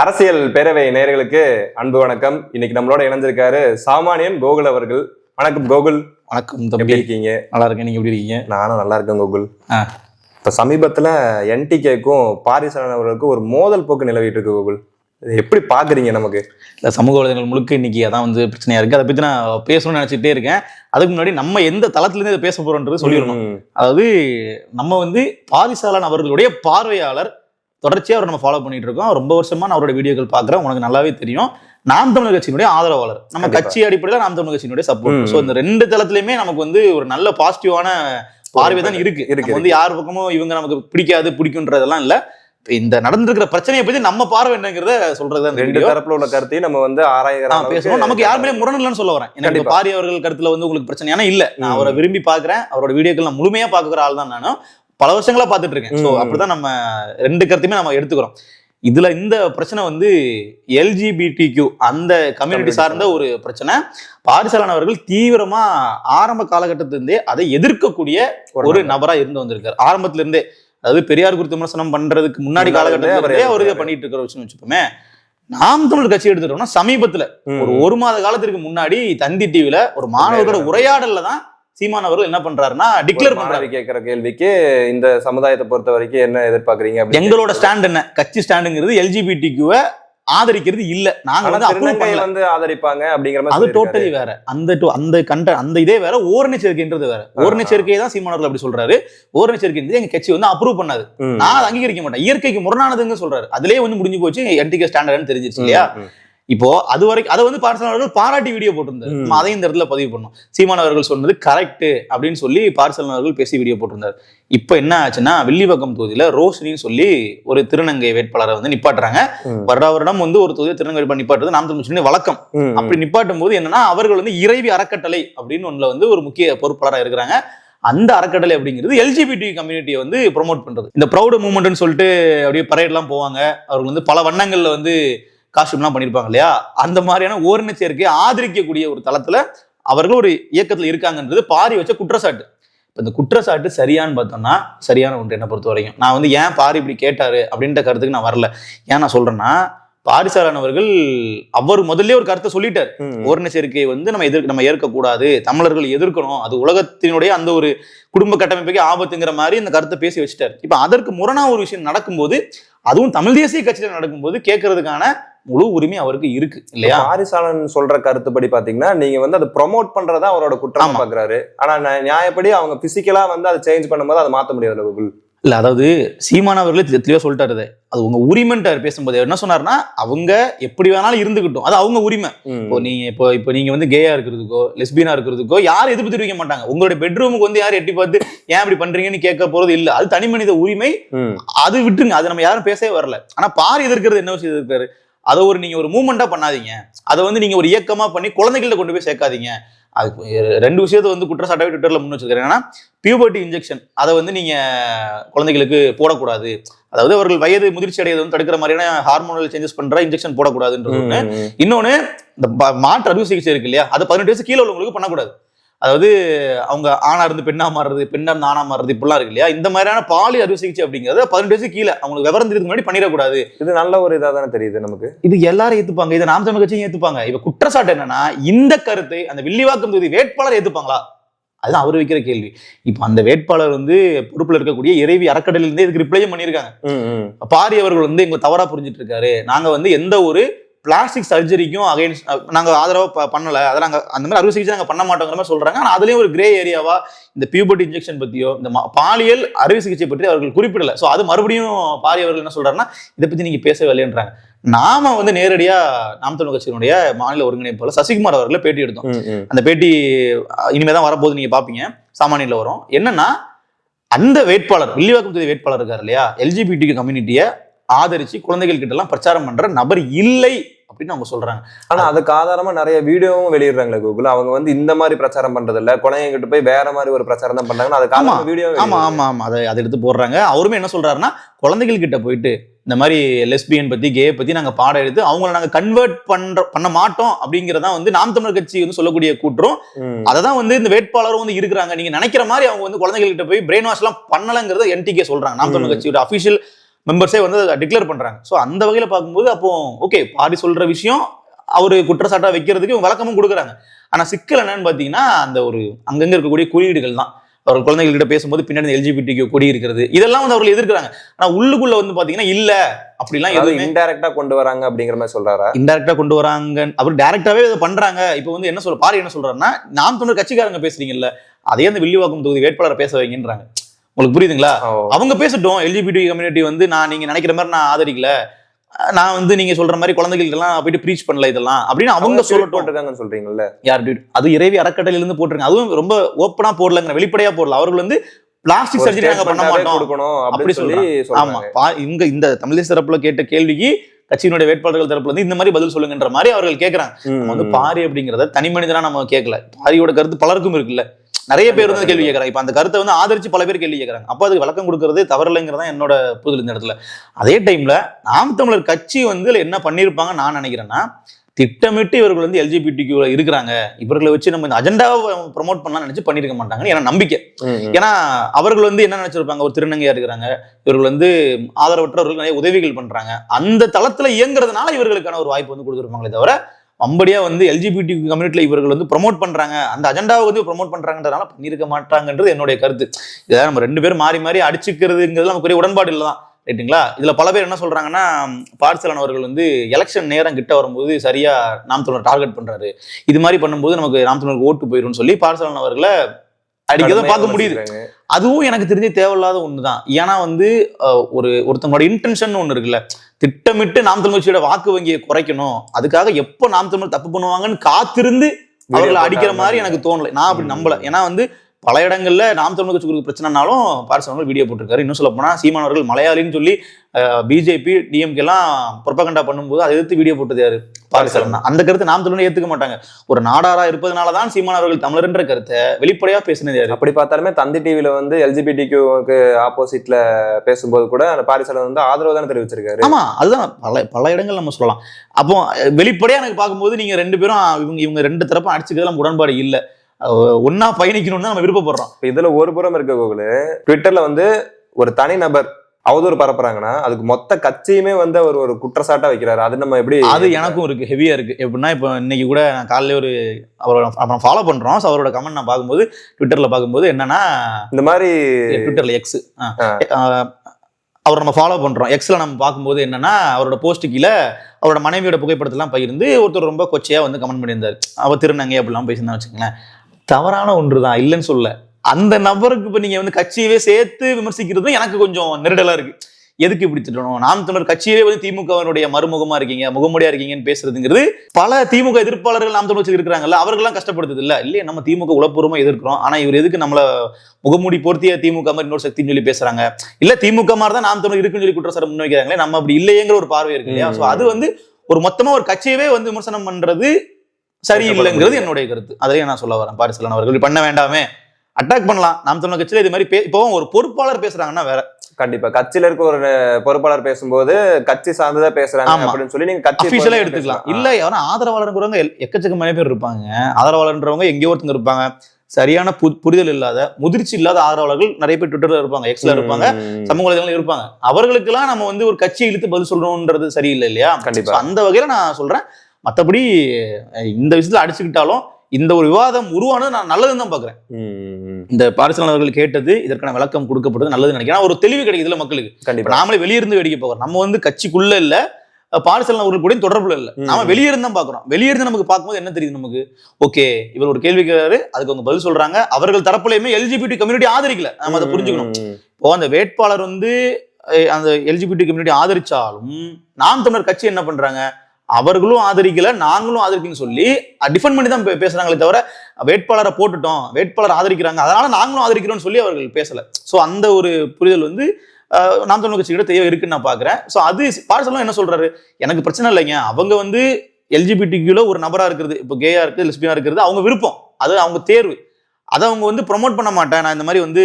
அரசியல் பேரவை நேயர்களுக்கு அன்பு வணக்கம். இன்னைக்கு நம்மளோட இணைஞ்சிருக்காரு சாமானியன் கோகுல் அவர்கள். வணக்கம் கோகுல். வணக்கம் தம்பி. இருக்கீங்க? நல்லா இருக்கேன். நீங்க எப்படி இருக்கீங்க? நானும் நல்லா இருக்கேன் கோகுல். இப்ப சமீபத்துல என்டிகேக்கும் பாரிசலன் அவர்களுக்கும் ஒரு மோதல் போக்கு நிலவிட்டு இருக்கு கோகுல். இது எப்படி பாக்குறீங்க நமக்கு? இல்ல சமூக வலைதளங்கள் முழுக்க இன்னைக்கு அதான் வந்து பிரச்சனையா இருக்கு. அதை பத்தி நான் பேசணும்னு நினைச்சிட்டே இருக்கேன். அதுக்கு முன்னாடி நம்ம எந்த தளத்துல இருந்து இதை பேச போறோன்றது சொல்லிடணும். அதாவது நம்ம வந்து பாரிசாலன் அவர்களுடைய பார்வையாளர் தொடர்ச்சியா அவர் நம்ம ஃபாலோ பண்ணிட்டு இருக்கோம் ரொம்ப வருஷமா நான் அவரோட வீடியோக்கள் பாக்குறேன் உனக்கு நல்லாவே தெரியும். நாம் தமிழர் கட்சியினுடைய ஆதரவாளர். நம்ம. கட்சி அடிப்படையில் நாம் தமிழர் கட்சியினுடைய சப்போர்ட். ஸோ இந்த ரெண்டு தளத்திலயுமே நமக்கு வந்து ஒரு நல்ல பாசிட்டிவான பார்வை தான் இருக்கு. இருக்கு, வந்து யார் பக்கமும் இவங்க நமக்கு பிடிக்காது பிடிக்குன்றதெல்லாம் இல்ல. இந்த நடந்திருக்கிற பிரச்சனையை பத்தி நம்ம பார்வை என்னங்கிறத சொல்றது ரெண்டு தரப்புல உள்ள கருத்தையும் நம்ம வந்து அளவுக்கு பேசணும் நமக்கு யாருமே முரண் இல்லைன்னு சொல்ல வரேன். எனக்கு. பாரி அவர்கள் கருத்துல வந்து உங்களுக்கு பிரச்சனையான இல்ல. நான். அவரை விரும்பி பாக்குறேன் அவரோட வீடியோக்கள் நான் முழுமையா பாக்குற ஆள் தான் நானும் பல வருஷங்களா பாத்துட்டு இருக்கேன். ஸோ. அப்படிதான் நம்ம ரெண்டு கருத்தையுமே நம்ம எடுத்துக்கிறோம். இதுல இந்த பிரச்சனை வந்து எல்ஜிபிடிக்யூ அந்த கம்யூனிட்டி சார்ந்த ஒரு பிரச்சனை. பாரிசாலன் அவர்கள் தீவிரமா ஆரம்ப காலகட்டத்திலிருந்தே அதை எதிர்க்கக்கூடிய ஒரு நபர். இருந்து வந்திருக்காரு. ஆரம்பத்துல இருந்தே அதாவது பெரியார் குறித்து விமர்சனம் பண்றதுக்கு முன்னாடி காலகட்டத்திலே அவர். பண்ணிட்டு இருக்கிற விஷயம் வச்சுப்போமே நாம் தமிழர் கட்சி எடுத்துட்டோம்னா சமீபத்துல ஒரு ஒரு மாத காலத்திற்கு முன்னாடி தந்தி டிவில ஒரு மாணவர்களோட உரையாடல்ல தான் சீமான் அவர்கள் என்ன பண்றாருன்னா டிக்ளேர் பண்றாரு. கேட்கிற கேள்விக்கு இந்த சமுதாயத்தை பொறுத்த வரைக்கும் என்ன எதிர்பார்க்கறீங்க எங்களோட ஸ்டாண்ட் என்ன? கட்சி ஸ்டாண்டுங்கிறது எல்ஜிபிடிக்குவ ஆதரிக்கிறது இல்ல. நாங்க வந்து பண்ணல. வந்து ஆதரிப்பாங்க அப்படிங்கிற மாதிரி அது. டோட்டலி வேற. அந்த அந்த கண்ட அந்த இதே வேற. ஓரணி சேர்க்கைன்றது வேற. ஓரணி சேர்க்கையை தான் சீமானவர்கள் அப்படி சொல்றாரு. ஓரணி சேர்க்கைன்றது எங்க கட்சி வந்து அப்ரூவ் பண்ணாது. நான் அதை அங்கீகரிக்க மாட்டேன். இயற்கைக்கு முரணானதுன்னு சொல்றாரு. அதுலயே வந்து முடிஞ்சு போச்சு. என்டிகே ஸ்டாண்டர்ட்னு தெரிஞ்சிருச்சு இல்லையா. இப்போ அது வரைக்கும் அதை வந்து பார்சல் அவர்கள் பாராட்டி வீடியோ போட்டிருந்தாரு. நம்ம அதையும் இந்த இடத்துல பதிவு பண்ணோம் சீமான் அவர்கள் சொன்னது கரெக்ட் அப்படின்னு சொல்லி பார்சல் அவர்கள் பேசி வீடியோ போட்டிருந்தாரு. இப்போ என்ன ஆச்சுன்னா வில்லிவாக்கம் தொகுதியில ரோஷினின்னு சொல்லி ஒரு திருநங்கை வேட்பாளரை வந்து நிப்பாட்டுறாங்க. வருடா வருடம் வந்து ஒரு தொகுதியை திருநங்கை வேட்பாளர் நிப்பாட்டுறது நாம் தமிழ் வழக்கம். அப்படி நிப்பாட்டும் போது என்னன்னா அவர்கள் வந்து இறைவி அறக்கட்டளை அப்படின்னு ஒண்ணுல வந்து ஒரு முக்கிய பொறுப்பாளராக இருக்கிறாங்க. அந்த அறக்கட்டளை அப்படிங்கிறது எல்ஜிபிடி கம்யூனிட்டியை வந்து ப்ரோமோட் பண்றது. இந்த ப்ரௌட் மூமெண்ட்னு சொல்லிட்டு அப்படியே பரேட்லாம் போவாங்க. அவர்கள் வந்து பல வண்ணங்கள்ல வந்து காஸ்டியூம்லாம் பண்ணியிருப்பாங்க இல்லையா? அந்த மாதிரியான ஓரின சேர்க்கையை ஆதரிக்கக்கூடிய ஒரு தளத்துல அவர்கள் ஒரு இயக்கத்துல இருக்காங்கன்றது பாரி வச்ச குற்றச்சாட்டு. இப்ப இந்த குற்றச்சாட்டு சரியான்னு பார்த்தோம்னா சரியான ஒன்று என்னை பொறுத்த வரைக்கும். நான் வந்து ஏன் பாரி இப்படி கேட்டாரு அப்படின்ற கருத்துக்கு நான் வரல. ஏன் நான் சொல்றேன்னா பாரிசாரன் அவர்கள் அவர் முதல்ல ஒரு கருத்தை சொல்லிட்டார். ஓரின சேர்க்கையை வந்து நம்ம எதிர்க்க நம்ம ஏற்கக்கூடாது தமிழர்கள் எதிர்க்கணும் அது உலகத்தினுடைய அந்த ஒரு குடும்ப கட்டமைப்புக்கு ஆபத்துங்கிற மாதிரி இந்த கருத்தை பேசி வச்சுட்டாரு. இப்ப அதற்கு முரணா ஒரு விஷயம் நடக்கும்போது அதுவும் தமிழ் தேசிய கட்சியில நடக்கும்போது கேட்கறதுக்கான முழு உரிமை அவருக்கு இருக்கு இல்லையா? பாரிசாலன் சொல்ற கருத்துப்படி பாத்தீங்கன்னா நீங்க வந்து அதை ப்ரொமோட் பண்றதா அவரோட குற்றம். பாக்குறாரு. ஆனா நியாயப்படி அவங்க பிசிக்கலா வந்து அதை சேஞ்ச் பண்ணும்போது அதை மாத்த முடியாது கூகுள் இல்ல அதாவது சீமான் அவர்களே தெ- தெளிவா சொல்லிட்டாரு. அது உங்க உரிமைன்ட்டார் பேசும்போது. என்ன சொன்னாருன்னா அவங்க எப்படி வேணாலும் இருந்துக்கிட்டும் அது அவங்க உரிமை. இப்போ நீங்க இப்போ இப்போ நீங்க வந்து கேயா இருக்கிறதுக்கோ லெஸ்பியனா இருக்கிறதுக்கோ யாரும் எதிர்ப்பு தெரிவிக்க மாட்டாங்க. உங்களுடைய பெட்ரூமுக்கு வந்து யாரும் எட்டி பார்த்து ஏன் இப்படி பண்றீங்கன்னு கேட்க போறது இல்ல. அது தனி மனித உரிமை. அது விட்டுருங்க. அது நம்ம யாரும் பேசவே வரல. ஆனா பாரி எதிர்க்கிறது என்ன விஷயம் எதிர்க்காரு அதை ஒரு நீங்க ஒரு மூமெண்டா பண்ணாதீங்க. அதை வந்து நீங்க ஒரு இயக்கமா பண்ணி குழந்தைகள்ட்ட கொண்டு போய் சேர்க்காதீங்க. அது ரெண்டு விஷயத்த வந்து குற்றச்சாட்டாவே ட்விட்டர்ல முன் வச்சிருக்காரு. என்னன்னா பியூபர்ட்டி இன்ஜெக்ஷன் அதை வந்து நீங்க குழந்தைகளுக்கு போடக்கூடாது. அதாவது அவர்கள் வயது முதிர்ச்சி அடையதை வந்து தடுக்கிற மாதிரியான ஹார்மோனல் சேஞ்சஸ் பண்ற இன்ஜெக்ஷன் போடக்கூடாதுன்றது. இன்னொன்னு இந்த மாற்று அறுவை சிகிச்சை இருக்கு இல்லையா? அது பதினெட்டு வயசு கீழே உள்ளவங்களுக்கு பண்ணக்கூடாது. அதாவது அவங்க ஆணா இருந்து பெண்ணா மாறுறது பெண்ணா இருந்து ஆணா மாறுறது இப்படிலாம் இருக்கு இல்லையா? இந்த மாதிரியான பாலி அறுவை சிகிச்சை அப்படிங்கிறது பதினெட்டு வயசு கீழே அவங்களுக்கு விவரம் தெரியுதுக்கு முன்னாடி பண்ணிடக்கூடாது. இது நல்ல ஒரு இதா தானே தெரியுது நமக்கு. இது எல்லாரும் ஏத்துப்பாங்க. இதை நாம் தமிழ் கட்சியும் ஏத்துப்பாங்க. இப்ப குற்றச்சாட்டு என்னன்னா இந்த கருத்தை அந்த வில்லிவாக்கம் தொகுதி வேட்பாளர் ஏத்துப்பாங்களா? அதுதான் அவர் வைக்கிற கேள்வி. இப்போ அந்த வேட்பாளர் வந்து பொறுப்புல இருக்கக்கூடிய இறைவி அறக்கட்டளையில இருந்தே இதுக்கு ரிப்ளையும் பண்ணியிருக்காங்க. பாரி அவர்கள் வந்து எங்க தவறா புரிஞ்சிட்டு இருக்காரு. நாங்க வந்து எந்த ஒரு பிளாஸ்டிக் சர்ஜரிக்கும் அகைன்ஸ்ட் நாங்க ஆதரவா ப- பண்ணல. அதை நாங்க அந்த மாதிரி அறுவை சிகிச்சை நாங்க பண்ண மாட்டோங்கிற மாதிரி சொல்றாங்க. ஆனா அதுலயும் ஒரு கிரே ஏரியாவா இந்த பியூபர்ட்டி இன்ஜெக்ஷன் பத்தியோ இந்த பாலியல் அறுவை சிகிச்சை பற்றி அவர்கள் குறிப்பிடல. சோ அது மறுபடியும் பாரி அவர்கள் என்ன சொல்றாருன்னா இதை பத்தி நீங்க பேசவே இல்லைன்றாங்க நாம வந்து நேரடியா நாம் தமிழ் கட்சியினுடைய மாநில ஒருங்கிணைப்பாளர் சசிகுமார் அவர்களை பேட்டி எடுத்தோம். அந்த பேட்டி அஹ், இனிமே தான் வரப்போகுது நீங்க பாப்பீங்க. சாமானியில வரும். என்னன்னா அந்த வேட்பாளர் வில்லிவாக்கம் தொகுதி வேட்பாளர் இருக்கார் இல்லையா? எல்ஜிபிடி கம்யூனிட்டியை ஆதரிச்சு குழந்தைகள் கிட்ட எல்லாம் பிரச்சாரம் பண்ற நபர் இல்லை அப்படின்னு அவங்க சொல்றாங்க. ஆனா அதுக்கு ஆதாரமா நிறைய வீடியோவும் வெளியிடுறாங்களே கூகுள். அவங்க வந்து இந்த மாதிரி பிரச்சாரம் பண்றது இல்ல குழந்தைங்க கிட்ட போய் வேற மாதிரி ஒரு பிரச்சாரம் தான் பண்றாங்கன்னா அதுக்கு வீடியோ ஆமா ஆமா ஆமா. அதை அதை எடுத்து போடுறாங்க. அவருமே என்ன சொல்றாருன்னா குழந்தைகள் கிட்ட போயிட்டு இந்த மாதிரி லெஸ்பியன் பத்தி கே பத்தி நாங்க பாடம் எடுத்து அவங்கள நாங்க கன்வெர்ட் பண்ற பண்ண மாட்டோம் அப்படிங்கறதா வந்து நாம் தமிழர் கட்சி வந்து சொல்லக்கூடிய கூற்றம். அதை தான் வந்து இந்த வேட்பாளரும் வந்து இருக்கிறாங்க. நீங்க நினைக்கிற மாதிரி அவங்க வந்து குழந்தைகள் கிட்ட போய் பிரெயின் வாஷ் எல்லாம் பண்ணலங்கிறத என்டிகே சொல்றாங்க. நாம் தமிழர். கட்சியோட அபிஷியல் மெம்பர்ஸே வந்து டிக்ளேர் பண்றாங்க. ஸோ அந்த வகையில பார்க்கும்போது அப்போ ஓகே பாரி சொல்ற விஷயம் அவரு குற்றச்சாட்டா வைக்கிறதுக்கு இவங்க விளக்கமும் கொடுக்குறாங்க. ஆனா சிக்கல் என்னன்னு பாத்தீங்கன்னா அந்த ஒரு அங்கங்க இருக்கக்கூடிய குறியீடுகள் தான். அவர்கள் குழந்தைகள்கிட்ட பேசும்போது பின்னாடி எல்ஜிபிடி கொடி இருக்கிறது. இதெல்லாம் வந்து அவர்கள் எதிர்க்கிறாங்க. ஆனா உள்ளுக்குள்ள வந்து பாத்தீங்கன்னா இல்ல அப்படிலாம் எதுவுமே இன்டைரக்டா கொண்டு வராங்க அப்படிங்கிற மாதிரி சொல்றாரா? இன்டெரக்டா கொண்டு வராங்க அவர் டைரக்டாவே இதை பண்றாங்க. இப்போ வந்து என்ன சொல்ற பாரு என்ன சொல்றாருன்னா நாம் தமிழர் கட்சிக்காரங்க பேசுறீங்கல்ல அதே அந்த வில்லிவாக்கம் தொகுதி வேட்பாளரை பேச வைங்கன்றாங்க. உங்களுக்கு புரியுதுங்களா. அவங்க பேசட்டும். எல்ஜிபிடி கம்யூனிட்டி வந்து நான் நீங்க நினைக்கிற மாதிரி நான் ஆதரிக்கல. நான் வந்து நீங்க சொல்ற மாதிரி குழந்தைகளுக்கெல்லாம் போயிட்டு ப்ரீச் பண்ணல இதெல்லாம் அப்படின்னு அவங்க சொல்லட்டும். போட்டிருக்காங்கன்னு சொல்றீங்கல்ல? யார்? அது இறைவி இருந்து போட்டிருக்காங்க. அதுவும் ரொம்ப ஓப்பனா போடலங்க வெளிப்படையா போடல. அவர்கள் வந்து பிளாஸ்டிக் சர்ஜரி நாங்க பண்ண மாட்டோம். அப்படி சொல்லி ஆமா. இங்க இந்த தமிழ் தரப்புல கேட்ட கேள்விக்கு கட்சியினுடைய வேட்பாளர்கள் தரப்புல இருந்து இந்த மாதிரி பதில் சொல்லுங்கன்ற மாதிரி அவர்கள் நம்ம வந்து. பாரி அப்படிங்கறத தனி மனிதனா நம்ம கேட்கல பாரியோட கருத்து பலருக்கும் இருக்குல்ல. நிறைய பேர் வந்து கேள்வி கேட்கறாங்க இப்ப அந்த கருத்தை வந்து ஆதரிச்சு பல பேர் கேள்வி கேட்கறாங்க அப்ப அதுக்கு விளக்கம் கொடுக்கறது தவறில்லைங்கிறதா என்னோட புரிதல் இந்த இடத்துல. அதே டைம்ல நாம் தமிழர் கட்சி வந்து என்ன பண்ணிருப்பாங்க நான் நினைக்கிறேன்னா திட்டமிட்டு இவர்கள் வந்து எல்ஜிபிடி இருக்கிறாங்க. இவர்களை வச்சு நம்ம இந்த அஜெண்டாவை ப்ரமோட் பண்ணலாம் நினைச்சு பண்ணிருக்க மாட்டாங்கன்னு எனக்கு நம்பிக்கை. ஏன்னா அவர்கள் வந்து என்ன நினைச்சிருப்பாங்க? ஒரு திருநங்கையா இருக்கிறாங்க. இவர்கள் வந்து ஆதரவற்றவர்களுக்கு நிறைய உதவிகள் பண்றாங்க. அந்த தளத்துல இயங்குறதுனால இவர்களுக்கான ஒரு வாய்ப்பு வந்து கொடுத்துருப்பாங்களே தவிர அம்படியா வந்து எல்ஜிபிடி கம்யூனிட்டில இவர்கள் வந்து ப்ரொமோட் பண்றாங்க. அந்த அஜெண்டாவை வந்து ப்ரொமோட் பண்றாங்கன்றதுனால பண்ணியிருக்க மாட்டாங்கன்றது என்னுடைய கருத்து. இதை நம்ம ரெண்டு பேரும் மாறி மாறி அடிச்சுக்கிறதுங்கிறது நமக்கு பெரிய உடன்பாடு இல்லை தான் ரைட்டுங்களா இதுல பல பேர் என்ன சொல்றாங்கன்னா பார்சலன் அவர்கள் வந்து எலெக்ஷன் நேரம் கிட்ட வரும்போது சரியா நாம் தமிழர் டார்கெட் பண்றாரு. இது மாதிரி பண்ணும்போது நமக்கு நாம் தமிழருக்கு ஓட்டு போயிரும்னு சொல்லி பார்சலன் அவர்களை அடிக்கிறத கடுமையா பார்க்க முடியுது. அதுவும் எனக்கு தெரிஞ்சு தேவையில்லாத ஒண்ணுதான். ஏன்னா வந்து ஒரு ஒருத்தவங்களோட இன்டென்ஷன் ஒண்ணு இருக்குல்ல. திட்டமிட்டு நாம் தமிழ் கட்சியோட வாக்கு வங்கியை குறைக்கணும். அதுக்காக எப்போ நாம் தமிழ் தப்பு பண்ணுவாங்கன்னு காத்திருந்து அவர்களை அடிக்கிற மாதிரி எனக்கு தோணல. நான் அப்படி. நம்பல. ஏன்னா வந்து பல இடங்கள்ல நாம் தமிழ் கட்சிக்கு பிரச்சனைனாலும் பார்சவர்கள் வீடியோ போட்டிருக்காரு. இன்னும் சொல்ல போனா சீமானவர்கள் மலையாளின்னு சொல்லி பிஜேபி டிஎம்கே எல்லாம் புரப்பகண்டா பண்ணும்போது அதை எதிர்த்து வீடியோ போட்டது யாரு? பார்சலன் அந்த கருத்தை நாம் தமிழ் ஏத்துக்க மாட்டாங்க. ஒரு நாடாரா இருப்பதனாலதான் சீமானவர்கள் தமிழர்ன்ற கருத்தை வெளிப்படையா பேசினது யாரு? அப்படி பார்த்தாலுமே தந்தி டிவில வந்து எல்ஜிபிடிக்கு ஆப்போசிட்ல பேசும்போது கூட அந்த பாரிசாலன் வந்து ஆதரவு தானே தெரிவிச்சிருக்காரு. ஆமா அதுதான். பல பல இடங்கள் நம்ம சொல்லலாம். அப்போ அஹ், வெளிப்படையா எனக்கு பார்க்கும்போது நீங்க ரெண்டு பேரும் இவங்க இவங்க ரெண்டு தரப்பும் அடிச்சுக்கிறதுல நமக்கு உடன்பாடு இல்ல. ஒண்ணா பயணிக்கணும்னு நம்ம விருப்பப்படுறோம். இப்ப இதுல ஒரு புறம் இருக்க கோகுலு. ட்விட்டர்ல வந்து ஒரு தனி நபர் அவதூறு பரப்புறாங்கன்னா அதுக்கு மொத்த கட்சியுமே வந்து அவர் ஒரு குற்றச்சாட்டா வைக்கிறாரு. அது நம்ம எப்படி அது எனக்கும் இருக்கு ஹெவியா இருக்கு. எப்படின்னா இப்போ இன்னைக்கு கூட நான் காலையில ஒரு அவரோட அப்புறம் ஃபாலோ பண்றோம். ஸோ அவரோட கமெண்ட் நான் பார்க்கும்போது ட்விட்டர்ல பார்க்கும்போது என்னன்னா இந்த மாதிரி ட்விட்டர்ல எக்ஸ். அவர் நம்ம ஃபாலோ பண்றோம். எக்ஸ்ல நம்ம பார்க்கும்போது என்னன்னா அவரோட போஸ்ட் கீழே அவரோட மனைவியோட புகைப்படத்தெல்லாம் பகிர்ந்து ஒருத்தர் ரொம்ப கொச்சையா வந்து கமெண்ட் பண்ணியிருந்தாரு. அவ திருநங்கை அப்படிலாம் பேசியிருந்தா வச்சுக்கோங்களேன். தவறான ஒன்று தான் இல்லைன்னு சொல்ல. அந்த நபருக்கு இப்போ நீங்க வந்து கட்சியவே சேர்த்து விமர்சிக்கிறதும் எனக்கு கொஞ்சம் நெருடலா இருக்கு. எதுக்கு இப்படி திட்டணும்? நாம் தமிழர் கட்சியவே வந்து திமுகவினுடைய மறுமுகமா இருக்கீங்க முகமுடியா இருக்கீங்கன்னு பேசுறதுங்கிறது பல திமுக எதிர்ப்பாளர்கள் நாம் தமிழ் கட்சியில் இருக்கிறாங்கல்ல அவர்கள்லாம் கஷ்டப்படுத்துது இல்ல. இல்லையா நம்ம திமுக உளப்பூர்வமா எதிர்க்கிறோம். ஆனா இவர் எதுக்கு நம்மள முகமூடி போர்த்திய திமுக மாதிரி இன்னொரு சக்தின்னு சொல்லி பேசுறாங்க? இல்ல திமுக மாதிரி தான் நாம் தமிழ் இருக்குன்னு சொல்லி குற்றச்சாட்டு முன்வைக்கிறாங்களே நம்ம அப்படி இல்லையேங்கிற ஒரு பார்வை இருக்கு இல்லையா? சோ அது வந்து ஒரு மொத்தமா ஒரு கட்சியவே வந்து விமர்சனம் பண்றது சரியில்லைங்கிறது என்னுடைய கருத்து. அதையும் நான் சொல்ல வரேன். பாரிசலன் அவர்கள் பண்ண வேண்டாமே அட்டாக் பண்ணலாம். நாம் தமிழ் கட்சியில இது மாதிரி இப்போ ஒரு பொறுப்பாளர் பேசுறாங்கன்னா வேற. கண்டிப்பா. கட்சியில இருக்க ஒரு பொறுப்பாளர் பேசும்போது கட்சி சார்ந்ததா பேசுறாங்க. அப்படின்னு சொல்லி நீங்க கட்சி அபிஷியலா எடுத்துக்கலாம். இல்ல யாரும் ஆதரவாளருங்கிறவங்க எக்கச்சக்கமான பேர் இருப்பாங்க. ஆதரவாளர்ன்றவங்க எங்கேயோ ஒருத்தங்க இருப்பாங்க. சரியான பு- புரிதல் இல்லாத முதிர்ச்சி இல்லாத ஆதரவாளர்கள் நிறைய பேர் ட்விட்டர்ல இருப்பாங்க. எக்ஸ்ல இருப்பாங்க. சமூக வலைதளங்கள் இருப்பாங்க. அவர்களுக்கெல்லாம் நம்ம வந்து ஒரு கட்சியை இழுத்து பதில் சொல்லணும்ன்றது சரியில்லை இல்லையா? கண்டிப்பா. அந்த வகையில நான் சொல்றேன். அஹ், இந்த விஷயத்துல அடிச்சுக்கிட்டாலும் இந்த ஒரு விவாதம் உருவானது நான் நல்லதுன்னு தான் பாக்குறேன். இந்த பாரிசலன் அவர்கள் கேட்டது இதற்கான விளக்கம் கொடுக்கப்பட்டது நல்லதுன்னு நினைக்கிறேன். ஒரு தெளிவு கிடைக்குதுல மக்களுக்கு. கண்டிப்பா. நாமளே வெளியிருந்து வேடிக்கை பார்க்கறோம். நம்ம வந்து கட்சிக்குள்ள இல்ல பாரிசலன் அவர்கள் கூட தொடர்புல இல்ல. நாம வெளியிருந்து தான் பாக்குறோம் வெளியிருந்து நமக்கு பார்க்கும்போது என்ன தெரியுது நமக்கு? ஓகே இவர் ஒரு கேள்வி கேட்கிறாரு அதுக்கு அவங்க பதில் சொல்றாங்க. அவர்கள் தரப்புலயுமே எல்ஜிபிடி கம்யூனிட்டி ஆதரிக்கல. நம்ம அதை புரிஞ்சுக்கணும். இப்போ அந்த வேட்பாளர் வந்து அந்த எல்ஜிபிடி கம்யூனிட்டி ஆதரிச்சாலும் நாம் தமிழர் கட்சி என்ன பண்றாங்க? அவர்களும் ஆதரிக்கல நாங்களும் ஆதரிக்கணும்னு சொல்லி டிஃபெண்ட் பண்ணி தான் பேசுறாங்களே தவிர வேட்பாளரை போட்டுட்டோம் வேட்பாளர் ஆதரிக்கிறாங்க அதனால நாங்களும் ஆதரிக்கிறோம்னு சொல்லி அவர்கள் பேசல. ஸோ அந்த ஒரு புரிதல் வந்து நாம் தமிழ் கட்சி தேவை இருக்குன்னு நான் பாக்குறேன். ஸோ அது பார்சலும் என்ன சொல்றாரு? எனக்கு பிரச்சனை இல்லைங்க. அவங்க வந்து எல்ஜிபிடிக்குள்ள ஒரு நபரா இருக்கிறது இப்போ கேயா இருக்குது லெஸ்பியா இருக்கிறது அவங்க விருப்பம். அது அவங்க தேர்வு. அதை அவங்க வந்து ப்ரொமோட் பண்ண மாட்டேன். நான் இந்த மாதிரி வந்து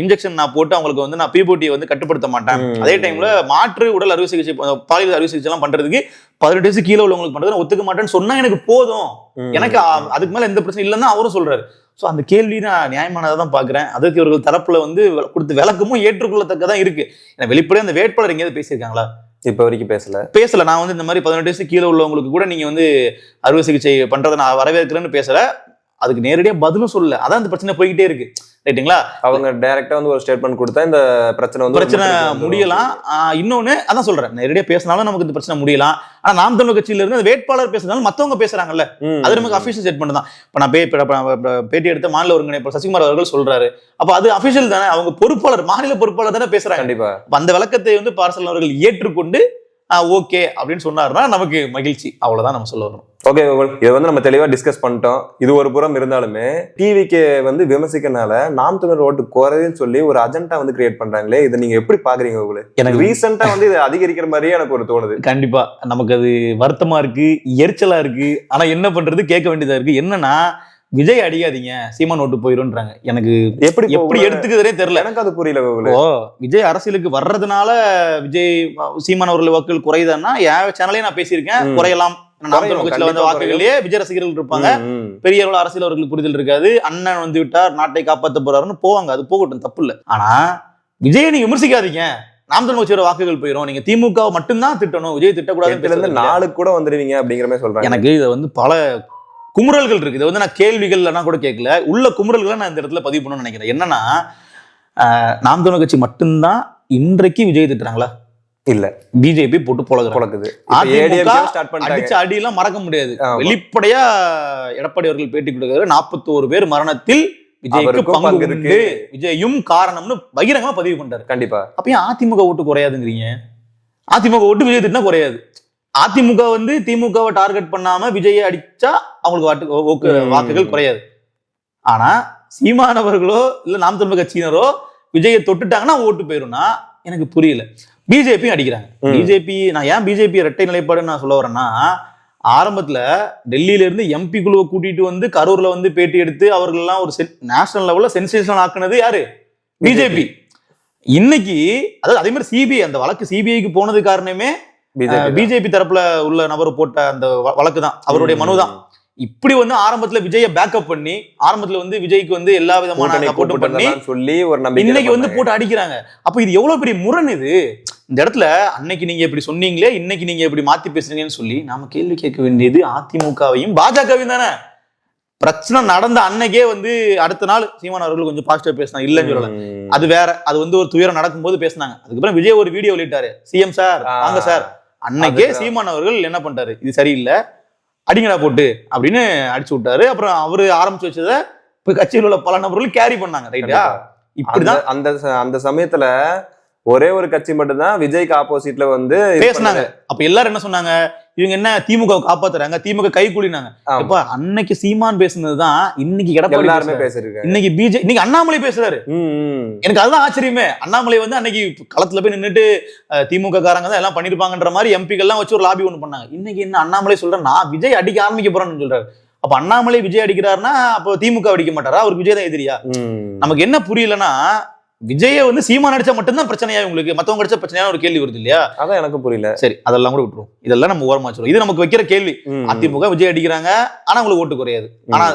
இன்ஜெக்ஷன் நான் போட்டு அவங்களுக்கு வந்து நான் பிபோட்டியை வந்து கட்டுப்படுத்த மாட்டேன். அதே டைம்ல மாற்று உடல் அறுவை சிகிச்சை பாலியல் அறுவை சிகிச்சை எல்லாம் பண்றதுக்கு பதினெட்டு வயசு கீழே உள்ளவங்களுக்கு பண்றது ஒத்துக்க மாட்டேன்னு சொன்னா எனக்கு போதும். எனக்கு அதுக்கு மேல எந்த பிரச்சனை இல்லைன்னு அவரும் சொல்றாரு. ஸோ அந்த கேள்வி நான் நியாயமானதை தான் பார்க்குறேன். அதுக்கு இவர்கள் தரப்புல வந்து கொடுத்த விளக்கமும் ஏற்றுக்கொள்ளத்தக்கதான் இருக்கு. ஏன்னா வெளிப்படையாக அந்த வேட்பாளர் எங்கேயாவது பேசியிருக்காங்களா? இப்ப வரைக்கும் பேசல. பேசல. நான் வந்து இந்த மாதிரி பதினெட்டு வயசு கீழே உள்ளவங்களுக்கு கூட நீங்க வந்து அறுவை சிகிச்சை பண்றதை நான் வரவேற்கிறேன்னு பேசல. அதுக்கு நேரடியா பதிலும் சொல்லல. அதான் இந்த பிரச்சனை போய்கிட்டே இருக்கு. ரைட்டுங்களா அவங்க டைரக்டா வந்து ஒரு ஸ்டேட்மெண்ட் கொடுத்தா இந்த பிரச்சனை வந்து பிரச்சனை. முடியலாம். இன்னொன்னு அதான் சொல்றேன். நேரடியா பேசினாலும் நமக்கு இந்த பிரச்சனை முடியலாம். ஆனா நாம் தமிழ் கட்சியில இருந்து வேட்பாளர் பேசுனாலும் மத்தவங்க பேசுறாங்கல்ல. அது நமக்கு அபிஷியல் ஸ்டேட்மெண்ட் தான். இப்ப நான் பேட்டி எடுத்த மாநில ஒருங்கிணைப்பாளர் சசிகுமார் அவர்கள் சொல்றாரு. அப்ப அது அபிஷியல் தானே? அவங்க பொறுப்பாளர் மாநில பொறுப்பாளர் தானே பேசுறாங்க. கண்டிப்பா. அந்த விளக்கத்தை வந்து பார்சல் அவர்கள் ஏற்றுக்கொண்டு ஓகே அப்படின்னு சொன்னாருன்னா நமக்கு மகிழ்ச்சி. அவ்வளவுதான் நம்ம சொல்ல வரோம் ஓகே இதை வந்து நம்ம தெளிவா டிஸ்கஸ் பண்ணிட்டோம். இது ஒரு புறம் இருந்தாலுமே டிவிக்கு வந்து விமர்சிக்கனால நாம் தமிழர் ஓட்டு குறையுன்னு சொல்லி ஒரு அஜெண்டா வந்து கிரியேட் பண்றாங்களே இதை நீங்க எப்படி பாக்குறீங்க உங்களுக்கு எனக்கு ரீசெண்டா வந்து இது அதிகரிக்கிற மாதிரியே எனக்கு ஒரு தோணுது. கண்டிப்பா. நமக்கு அது வருத்தமா இருக்கு எரிச்சலா இருக்கு. ஆனா என்ன பண்றது கேட்க வேண்டியதா இருக்கு. என்னன்னா விஜய் அடிக்காதீங்க சீமான் ஓட்டு போயிருன்றாங்க. எனக்கு எப்படி எப்படி? எடுத்துக்கிறதே தெரியல. எனக்கு அது புரியல கோகுலு. ஓ விஜய் அரசியலுக்கு வர்றதுனால விஜய் சீமான் அவர்கள் வாக்குகள் குறையுதான்னா என் சேனலே நான் பேசியிருக்கேன். குறையலாம். தமிழ் கட்சியில வந்த விஜய் ரசிகர்கள் இருப்பாங்க. பெரிய அளவு அரசியல் அவர்களுக்கு புரிதல் இருக்காது. அண்ணன் வந்து விட்டார் நாட்டை காப்பாத்த போறாருன்னு போவாங்க. அது போகட்டும் தப்பு இல்ல ஆனா விஜயை நீங்க விமர்சிக்காதீங்க. நாம் தமிழ் கட்சியோட வாக்குகள் போயிடும் நீங்க திமுக மட்டும்தான் திட்டணும். விஜய் திட்டக்கூடாது நாலுக்கு கூட வந்துருவீங்க அப்படிங்கிற மாதிரி சொல்றாங்க. எனக்கு இதை வந்து பல குமுறல்கள் இருக்கு. இதை வந்து நான் கேள்விகள்லாம் கூட கேட்கல. உள்ள குமுறல்களை நான் இந்த இடத்துல பதிவு பண்ணணும்னு நினைக்கிறேன். என்னன்னா ஆஹ், நாம் தமிழ் கட்சி மட்டும்தான் இன்றைக்கு விஜய் திட்டுறாங்களா? இல்ல. பிஜேபி போட்டு போலகிறாங்க பொழக்குது. அடிச்ச அடியெல்லாம் மறக்க முடியாது. வெளிப்படையா எடப்பாடி அவர்கள் பேட்டி கொடுக்கிறாரு. நாற்பத்தோரு பேர் மரணத்தில் விஜய்க்கு பங்கு இருக்கு. விஜயும் காரணம்னு பகிரங்கமா பதிவு பண்றாரு கண்டிப்பா. அப்ப ஏன் அதிமுக ஓட்டு குறையாதுங்கிறீங்க? அதிமுக ஓட்டு விஜய் திட்டினா குறையாது. அதிமுக வந்து திமுகவை டார்கெட் பண்ணாம விஜயை அடிச்சா அவங்களுக்கு ம். வாக்குகள் குறையாது. ஆனா சீமானவர்களோ இல்ல நாம் தமிழ் கட்சியினரோ விஜயை தொட்டுட்டாங்கன்னா ஓட்டு போயிரும்னா எனக்கு புரியல. பிஜேபியும் அடிக்கிறாங்க. பிஜேபி நான் ஏன் பிஜேபி இரட்டை நிலைப்பாடுன்னு நான் சொல்ல வரேன்னா ஆரம்பத்துல டெல்லியில இருந்து எம்பி குழுவை கூட்டிட்டு வந்து கரூர்ல வந்து பேட்டி எடுத்து அவர்கள் எல்லாம் ஒரு நேஷனல் லெவல்ல சென்சேஷன் ஆக்குனது யாரு? பிஜேபி இன்னைக்கு அதாவது அதே மாதிரி சிபிஐ அந்த வழக்கு சிபிஐக்கு போனது காரணமே பிஜேபி தரப்புல உள்ள நபர் போட்ட அந்த வழக்கு தான். அவருடைய மனு தான். இப்படி வந்து ஆரம்பத்துல விஜய பேக்கப் பண்ணி ஆரம்பத்துல வந்து விஜய்க்கு வந்து எல்லா விதமான சப்போர்ட்டும் பண்ணி சொல்லி ஒரு நம்பிக்கை இன்னைக்கு வந்து போட்டு அடிக்கிறாங்க. அப்ப இது எவ்வளவு பெரிய முரண் இது? இந்த இடத்துல அன்னைக்கு நீங்க இப்படி சொன்னீங்களே இன்னைக்கு நீங்க இப்படி மாத்தி பேசுறீங்கன்னு சொல்லி நாம கேள்வி கேட்க வேண்டியது அதிமுகவையும் பாஜகவையும் தானே? பிரச்சனை நடந்த அன்னைக்கே வந்து அடுத்த நாள் சீமான் அவர்கள் கொஞ்சம் பாசிட்டிவா பேசினாங்க. இல்லைன்னு சொல்லல. அது வேற. அது வந்து ஒரு துயரம் நடக்கும்போது பேசினாங்க. அதுக்கப்புறம் விஜய் ஒரு வீடியோ வெளியிட்டாரு. சிஎம் சார் வாங்க சார் அன்னைக்கே. சீமான் அவர்கள் என்ன பண்ணிட்டாரு? இது சரியில்லை. அடிங்கடா போட்டு அப்படின்னு அடிச்சு விட்டாரு. அப்புறம் அவரு ஆரம்பிச்சு வச்சதை இப்ப கட்சியில் உள்ள பல நபர்கள் கேரி பண்ணாங்க ரைட்டா இப்படிதான் அந்த அந்த சமயத்துல ஒரே ஒரு கட்சி மட்டும்தான் விஜய்க்கு ஆப்போசிட்ல வந்து பேசுனாங்க. அப்ப எல்லாரும் என்ன சொன்னாங்க? இவங்க என்ன திமுக காப்பாத்துறாங்க? திமுக கை கூலினாங்க. இப்ப அன்னைக்கு சீமான் பேசுனதுதான் இன்னைக்கு எடப்பாடி எல்லாருமே. பேசிருக்காங்க இன்னைக்கு பிஜே இன்னைக்கு அண்ணாமலை பேசுறாரு. எனக்கு அதுதான் ஆச்சரியமே. அண்ணாமலை வந்து அன்னைக்கு களத்துல போய் நின்னுட்டு திமுக காரங்க தான் எல்லாம் பண்ணிருப்பாங்கன்ற மாதிரி எம்பிகள் எல்லாம் வச்சு ஒரு லாபி ஒண்ணு பண்ணாங்க. இன்னைக்கு என்ன அண்ணாமலை சொல்றேன் நான் விஜய் அடிக்க ஆரம்பிக்க போறேன்னு சொல்றாரு. அப்ப அண்ணாமலை விஜய் அடிக்கிறாருன்னா அப்போ திமுக அடிக்க மாட்டாரா? அவருக்கு விஜய் தான் எதிரியா. நமக்கு என்ன புரியலன்னா விஜய வந்து சீமான் அடிச்சா மட்டும்தான் பிரச்சனையா உங்களுக்கு? மத்தவங்க அடிச்சா பிரச்சனையா ஒரு கேள்வி வருது இல்லையா? அதான் எனக்கு புரியல. சரி அதெல்லாம் கூட விட்டுரும் இதெல்லாம் நம்ம ஓரமா வச்சிரும் இது நமக்கு வைக்கிற கேள்வி. அதிமுக விஜய் அடிக்கிறாங்க. ஆனா உங்களுக்கு ஓட்டு குறையாது. ஆனா.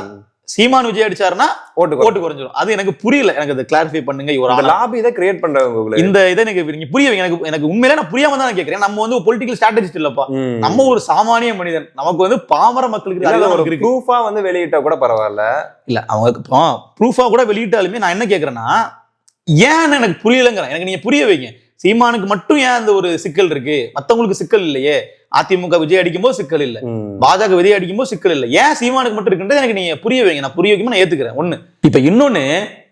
சீமான் விஜய் அடிச்சாருன்னா ஓட்டு. ஓட்டு குறைஞ்சிரும். அது எனக்கு புரியல. எனக்கு அதை கிளாரிஃபை பண்ணுங்க ஒரு லாபி தான் கிரியேட் பண்றவங்க இந்த இதை எனக்கு நீங்க புரிய. எனக்கு எனக்கு உண்மையில நான் புரியாம தான் கேட்கிறேன். நம்ம வந்து பொலிட்டிக்கல் ஸ்ட்ராட்டஜிஸ்ட் இல்லப்பா. நம்ம ஒரு சாமானிய மனிதன். நமக்கு வந்து பாமர மக்களுக்கு ஒரு ப்ரூஃபா வந்து வெளியிட்டா கூட பரவாயில்ல. இல்ல அவங்க ப்ரூஃபா கூட வெளியிட்டாலுமே நான் என்ன கேக்குறேன்னா ஏன்னு எனக்கு புரியலங்கிறேன் எனக்கு நீங்க புரிய வைங்க. சீமானுக்கு மட்டும் ஏன் அந்த ஒரு சிக்கல் இருக்கு? மத்தவங்களுக்கு சிக்கல் இல்லையே. அதிமுக விஜய் அடிக்கும்போது சிக்கல் இல்ல. பாஜக விஜய் அடிக்கும்போது சிக்கல் இல்ல. ஏன் சீமானுக்கு மட்டும் இருக்குன்றது எனக்கு நீங்க புரிய வைங்க. நான் புரிய வைக்கும்போது நான் ஏத்துக்கிறேன். ஒண்ணு. இப்ப இன்னொன்னு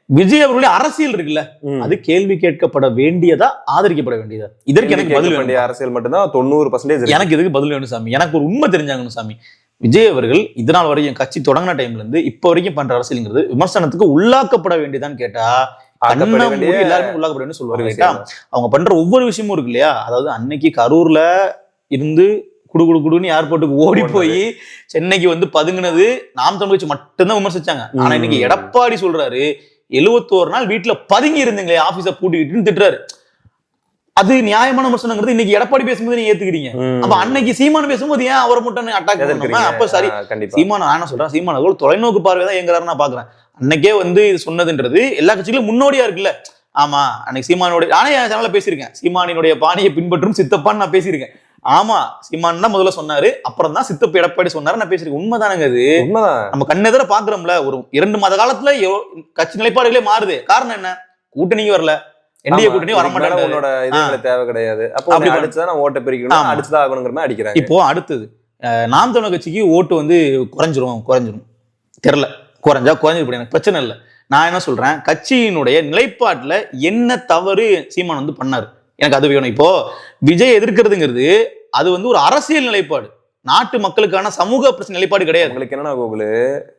விஜய் அவர்களுடைய அரசியல் இருக்குல்ல. அது கேள்வி கேட்கப்பட வேண்டியதா ஆதரிக்கப்பட வேண்டியதா? இதற்கு எனக்கு பதில் வேண்டிய அரசியல் மட்டும்தான் தொண்ணூறு பர்சன்டேஜ் எனக்கு இதுக்கு பதில் வேணும் சாமி? எனக்கு ஒரு உண்மை தெரிஞ்சாங்கணும் சாமி. விஜய் அவர்கள் இதனால் வரைக்கும் கட்சி தொடங்கின டைம்ல இருந்து இப்ப வரைக்கும் பண்ற அரசியல்ங்கிறது விமர்சனத்துக்கு உள்ளாக்கப்பட வேண்டியதான்னு கேட்டா எல்லாருமே உள்ளாக்கப்பட வேண்டும் ஒரு சொல்லுவாங்க அவங்க பண்ற ஒவ்வொரு விஷயமும் இருக்கு இல்லையா? அதாவது அன்னைக்கு கரூர்ல இருந்து குடு குடு குடுன்னு ஏர்போர்ட்டுக்கு ஓடி. போய் சென்னைக்கு வந்து பதுங்குனது நாம் தமிழ் கட்சி மட்டும்தான் விமர்சிச்சாங்க. ஆனா இன்னைக்கு. எடப்பாடி சொல்றாரு எழுவத்தோரு நாள் வீட்டுல பதுங்கி இருந்தீங்களே ஆபீஸ பூட்டிக்கிட்டுன்னு திட்டுறாரு அது நியாயமான விமர்சனங்கிறது இன்னைக்கு எடப்பாடி பேசும்போது நீங்க ஏத்துக்கிறீங்க. அப்ப அன்னைக்கு சீமான் பேசும்போது ஏன் அவரை மட்டும் அட்டாக் அப்ப சரி. சீமான் என்ன சொல்றேன்? சீமான் அவர்கள் தொலைநோக்கு பார்வை தான் எங்கிறாரு நான் பாக்குறேன். அன்னைக்கே வந்து இது சொன்னதுன்றது எல்லா கட்சிகளும் முன்னோடியா இருக்குல்ல. ஆமா அன்னைக்கு சீமானுடைய நானே என் சேனல்ல பேசியிருக்கேன். சீமானினுடைய பாணியை பின்பற்றும் சித்தப்பான்னு நான் பேசியிருக்கேன். ஆமா சீமான் தான் முதல்ல சொன்னாரு. அப்புறம் தான் சித்தப்பு எடப்பாடி சொன்னாரு நான் பேசியிருக்கேன். உண்மைதானங்க அது? உண்மைதான். நம்ம கண்ணெதிர பாக்குறோம்ல. ஒரு இரண்டு மாத காலத்துல கட்சி நிலைப்பாடுகளே மாறுது. காரணம் என்ன? கூட்டணிக்கு வரல. என்டிஏ கூட்டணி வர மாட்டாங்க உன்னோட இது தேவை கிடையாது. அப்போ அப்படி அடிச்சுதான் நான் ஓட்டை பிரிக்கணும். அடிச்சுதான் ஆகணுங்கிற மாதிரி அடிக்கிறாங்க இப்போ அடுத்தது நாம் தமிழர் கட்சிக்கு ஓட்டு வந்து குறைஞ்சிரும் குறைஞ்சிரும். தெரில குறைஞ்சா குறைஞ்சிரு எனக்கு பிரச்சனை இல்லை. நான் என்ன சொல்றேன்? கட்சியினுடைய நிலைப்பாட்டுல என்ன தவறு சீமான் வந்து பண்ணாரு? எனக்கு அது வேணும். இப்போ விஜய் எதிர்க்கிறதுங்கிறது அது வந்து ஒரு அரசியல் நிலைப்பாடு. நாட்டு மக்களுக்கான சமூக பிரச்சனை நிலைப்பாடு கிடையாது. உங்களுக்கு என்னன்னா கோகுலு?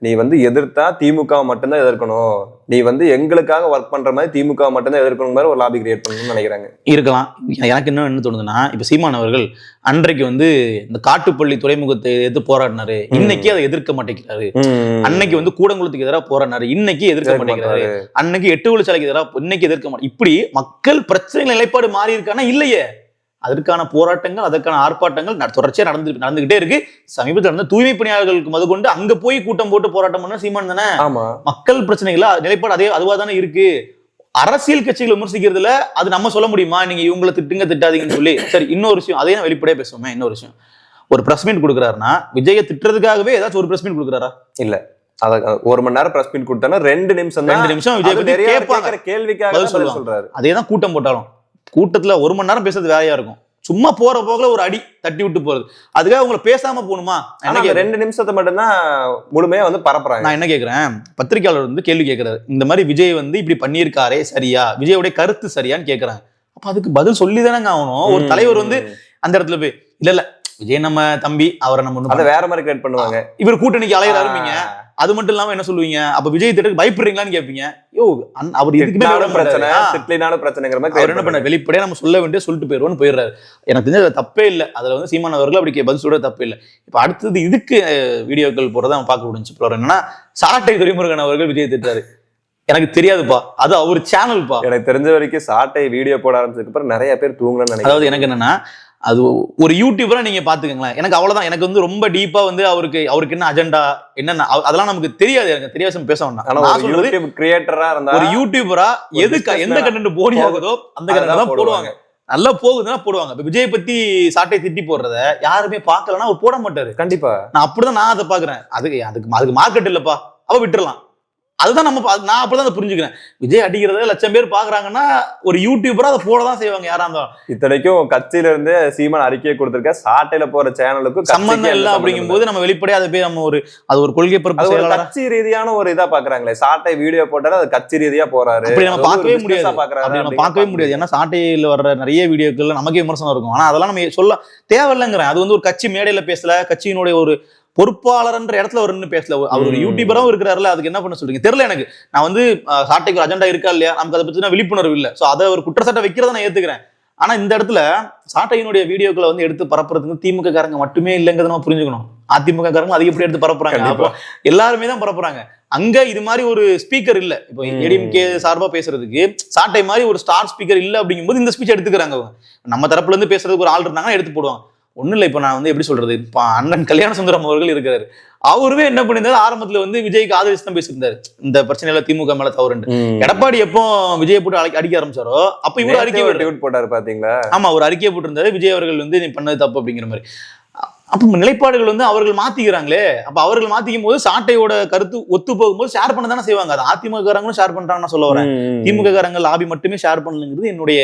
நீ வந்து எதிர்த்தா திமுக மட்டும்தான் எதிர்க்கணும். நீ வந்து எங்களுக்காக ஒர்க் பண்ற மாதிரி திமுக மட்டும்தான் எதிர்க்கணும் மாதிரி ஒரு லாபி கிரியேட் பண்ணணும்னு நினைக்கிறாங்க. இருக்கலாம். எனக்கு என்ன என்ன தோணுதுன்னா இப்ப சீமான் அவர்கள் அன்றைக்கு வந்து இந்த காட்டுப்பள்ளி துறைமுகத்தை எதிர்த்து போராடினாரு. இன்னைக்கு அதை எதிர்க்க மாட்டேங்கிறாரு. அன்னைக்கு வந்து கூடங்குளத்துக்கு எதிராக போராடினாரு. இன்னைக்கு எதிர்க்க மாட்டேங்கிறாரு. அன்னைக்கு எட்டு வழிச்சாலைக்கு எதிராக இன்னைக்கு எதிர்க்க மாட்டேன் இப்படி மக்கள் பிரச்சனை நிலைப்பாடு மாறி இருக்கானா? இல்லையே. அதற்கான போராட்டங்கள் அதற்கான ஆர்ப்பாட்டங்கள் நட- தொடர்ச்சியா நடந்து நடந்துகிட்டே இருக்கு. சமீபத்தில் நடந்த தூய்மை பணியாளர்களுக்கு முதற்கொண்டு அங்க போய் கூட்டம் போட்டு போராட்டம் பண்ண சீமான் தானே? ஆமா. மக்கள் பிரச்சனைகள நிலைப்பாடு அதே அதுவா தானே இருக்கு. அரசியல் கட்சிகளை விமர்சிக்கிறதுல அது நம்ம சொல்ல முடியுமா? நீங்க இவங்களை திட்டுங்க திட்டாதீங்கன்னு சொல்லி. சரி இன்னொரு விஷயம் நான் வெளிப்படையா பேசுவோமே இன்னொரு விஷயம். ஒரு பிரஸ் மீட் கொடுக்குறாருன்னா விஜயை திட்டுறதுக்காகவே ஏதாச்சும் ஒரு பிரஸ் மீட் கொடுக்குறாரா? அத ஒரு மணி நேரம் பிரஸ் மீட் கொடுத்தானா ரெண்டு நிமிஷம் ரெண்டு நிமிஷம் விஜய் அது கேள்விக்காக. சொல்றாரு. அதே தான் கூட்டம் போட்டாலும். கூட்டத்துல ஒரு மணி நேரம் பேசுறது வேலையா இருக்கும். சும்மா போற போகல ஒரு அடி தட்டி விட்டு போறது. அதுக்காக உங்களை பேசாம போகணுமா? கேக்குறேன்? ரெண்டு நிமிஷத்தை மட்டும்தான் முழுமையா வந்து பரப்புறாங்க. நான் என்ன கேக்குறேன்? பத்திரிக்கையாளர் வந்து கேள்வி கேட்கறாரு இந்த மாதிரி விஜய் வந்து இப்படி பண்ணியிருக்காரே சரியா? விஜயோடைய கருத்து சரியான்னு கேக்குறாங்க அப்ப அதுக்கு பதில் சொல்லி தானங்க ஆகணும். ஒரு. தலைவர் வந்து அந்த இடத்துல போய் இல்ல இல்ல விஜய் நம்ம தம்பி அவரை நம்ம அத வேற மாதிரி கிரியேட் பண்ணுவாங்க. இவர் கூட்டணிக்கு அலையிறாருமீங்க அது மட்டும் இல்லாம என்ன சொல்லுவீங்க? அப்ப விஜய் திட்டத்துக்கு பயப்படுறீங்களான்னு கேட்பீங்க. யோ அவர் எதுக்குமே பிரச்சனை. திட்லினாலும் பிரச்சனைங்கிற மாதிரி அவர் என்ன பண்ண. வெளிப்படையா நம்ம சொல்ல வேண்டிய சொல்லிட்டு போயிருவோம்னு போயிடுறாரு. எனக்கு தெரிஞ்ச தப்பே இல்லை. அதுல வந்து சீமான் அவர்கள் அப்படி பதில் சொல்றது தப்பே இல்லை. இப்ப அடுத்தது இதுக்கு வீடியோக்கள் போறதை அவன் பார்க்க முடிஞ்சு இப்போ என்னன்னா சாட்டை துரைமுருகன் அவர்கள் விஜய் திட்டாரு எனக்கு தெரியாதுப்பா. அது அவர் சேனல்ப்பா எனக்கு தெரிஞ்ச வரைக்கும் சாட்டை வீடியோ போட ஆரம்பிச்சதுக்கு அப்புறம் நிறைய பேர் தூங்கலன்னு நினைக்கிறேன். அதாவது எனக்கு என்னன்னா அது ஒரு யூடியூபரா நீங்க பாத்துக்கங்களேன் எனக்கு அவ்வளவுதான். எனக்கு வந்து ரொம்ப டீப்பா வந்து அவருக்கு அவருக்கு என்ன அஜெண்டா என்னென்ன அதெல்லாம் நமக்கு தெரியாது. எனக்கு தெரியாத பேச வேண்டாம். ஆனா நான் ஒரு சொல்றது யூடியூப் கிரியேட்டரா இருந்தா ஒரு யூடியூபரா எது எந்த கண்டென்ட் போடி ஆகுதோ அந்த கண்டென்ட் தான் போடுவாங்க. நல்லா போகுதுன்னா போடுவாங்க. இப்ப விஜய் பத்தி சாட்டை திட்டி போடுறத யாருமே பார்க்கலன்னா அவர் போட மாட்டாரு. கண்டிப்பா. நான் அப்படிதான் நான் அதை பாக்குறேன் அதுக்கு அதுக்கு அதுக்கு மார்க்கெட் இல்லப்பா. அவ விட்டுறலாம். அதுதான் நம்ம நான் அப்படிதான் அதை புரிஞ்சுக்கிறேன். விஜய் அடிக்கிறத லட்சம் பேர் பாக்குறாங்கன்னா ஒரு யூடியூபரா அதை போட தான் செய்வாங்க யாரா இருந்தாலும். இத்தனைக்கும் கட்சியில இருந்து சீமான் அறிக்கையை கொடுத்திருக்க சாட்டையில போற சேனலுக்கும் சம்பந்தம் இல்லை அப்படிங்கும் போது நம்ம வெளிப்படையா அதை போய் நம்ம ஒரு அது ஒரு கொள்கை செயலாளரா? கட்சி ரீதியான ஒரு இதா பாக்குறாங்களே. சாட்டை வீடியோ போட்டாரு அது கட்சி ரீதியா போறாரு. அப்படி நம்ம பார்க்கவே முடியாது. பாக்குறாரு நம்ம பார்க்கவே முடியாது. ஏன்னா சாட்டையில் வர்ற நிறைய வீடியோக்கள்ல நமக்கே விமர்சனம் இருக்கும். ஆனா அதெல்லாம் நம்ம சொல்ல தேவையில்லைங்கிறேன். அது வந்து ஒரு கட்சி மேடையில பேசல கட்சியினுடைய ஒரு பொறுப்பாளர்ன்ற இடத்துல அவர் நின்னு பேசல. அவர் ஒரு. யூடியூபரும் இருக்கிறாருல அதுக்கு என்ன பண்ண சொல்றீங்க? தெரியல எனக்கு. நான் வந்து சாட்டைக்கு ஒரு அஜெண்டா இருக்கா இல்லையா? நமக்கு அதை பத்தின விழிப்புணர்வு இல்லை. சோ அதை ஒரு குற்றச்சாட்டை வைக்கிறத நான் ஏத்துக்கிறேன். ஆனா இந்த இடத்துல சாட்டையினுடைய வீடியோக்களை வந்து எடுத்து பரப்புறதுக்கு திமுக காரங்க மட்டுமே இல்லைங்கிறத நம்ம புரிஞ்சுக்கணும். அதிமுக காரங்க அதிகப்படி எடுத்து பரப்புறாங்க? எல்லாருமே தான் பரப்புறாங்க. அங்க இது மாதிரி ஒரு ஸ்பீக்கர் இல்ல. இப்போ. ஏடிஎம்கே சார்பா பேசுறதுக்கு சாட்டை மாதிரி ஒரு ஸ்டார் ஸ்பீக்கர் இல்ல அப்படிங்கும்போது இந்த ஸ்பீச் எடுத்துக்கிறாங்க அவங்க. நம்ம தரப்புல இருந்து பேசுறதுக்கு ஒரு ஆள் இருந்தாங்கன்னா எடுத்து போடுவாங்க. ஒண்ணும் இல்ல இப்ப நான் வந்து எப்படி சொல்றது? இப்ப அண்ணன் கல்யாண சுந்தரம் அவர்கள் இருக்கிறாரு. அவருமே என்ன பண்ணியிருந்தாரு? ஆரம்பத்துல வந்து விஜய்க்கு ஆதரிச்சு தான் பேசியிருந்தாரு. இந்த பிரச்சனையில திமுக மேல தவறுண்டு. எடப்பாடி எப்போ விஜய் போட்டு அடி- அடிக்க ஆரம்பிச்சாரோ அப்ப இவரு அறிக்கை போட்டாரு பாத்தீங்களா? ஆமா ஒரு அறிக்கையை போட்டிருந்தாரு. விஜய் அவர்கள் வந்து நீ பண்ணது தப்பு அப்படிங்கிற மாதிரி. அப்ப நிலைப்பாடுகள் வந்து அவர்கள் மாத்திக்கிறாங்களே. அப்ப அவர்கள் மாத்திக்கும் போது சாட்டையோட கருத்து ஒத்து போகும்போது ஷேர் பண்ண தானே செய்வாங்க. அது அதிமுக காரங்களும் ஷேர் பண்றாங்கன்னு சொல்ல வரேன். திமுக காரங்க லாபி மட்டுமே ஷேர் பண்ணலுங்கிறது என்னுடைய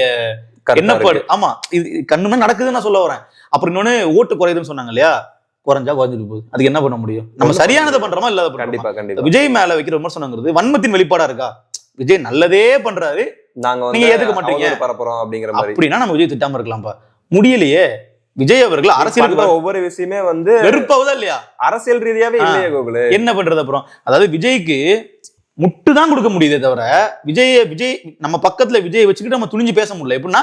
இருக்கு. ஆமா இது கண்ணுமே நடக்குதுன்னு நான் சொல்ல வரேன். அப்புறம் இன்னொன்னு ஓட்டு குறையுதுன்னு சொன்னாங்க இல்லையா? குறைஞ்சா குறைஞ்சிட்டு போகுது. அதுக்கு என்ன பண்ண முடியும்? நம்ம சரியானதை பண்றோமா இல்லாத கண்டிப்பா கண்டிப்பா. விஜய் மேல வைக்கிற விமர்சனங்கிறது வன்மத்தின் வெளிப்பாடா இருக்கா? விஜய் நல்லதே பண்றாரு. நாங்க நீங்க ஏத்துக்க மாட்டீங்க. பரப்புறோம் அப்படிங்கிற மாதிரி. அப்படின்னா நம்ம விஜய் திட்டாம இருக்கலாம்ப்பா. முடியலையே. விஜய் அவர்கள் அரசியலுக்கு பண்ற ஒவ்வொரு விஷயமே வந்து வெறுப்பாவதா இல்லையா? அரசியல் ரீதியாவே. இல்லையே கோகுலு. என்ன பண்றது அப்புறம்? அதாவது விஜய்க்கு முட்டு தான் கொடுக்க முடியுதே தவிர விஜய விஜய் நம்ம பக்கத்துல விஜய் வச்சுக்கிட்டு நம்ம துணிஞ்சு பேச முடியல. எப்படின்னா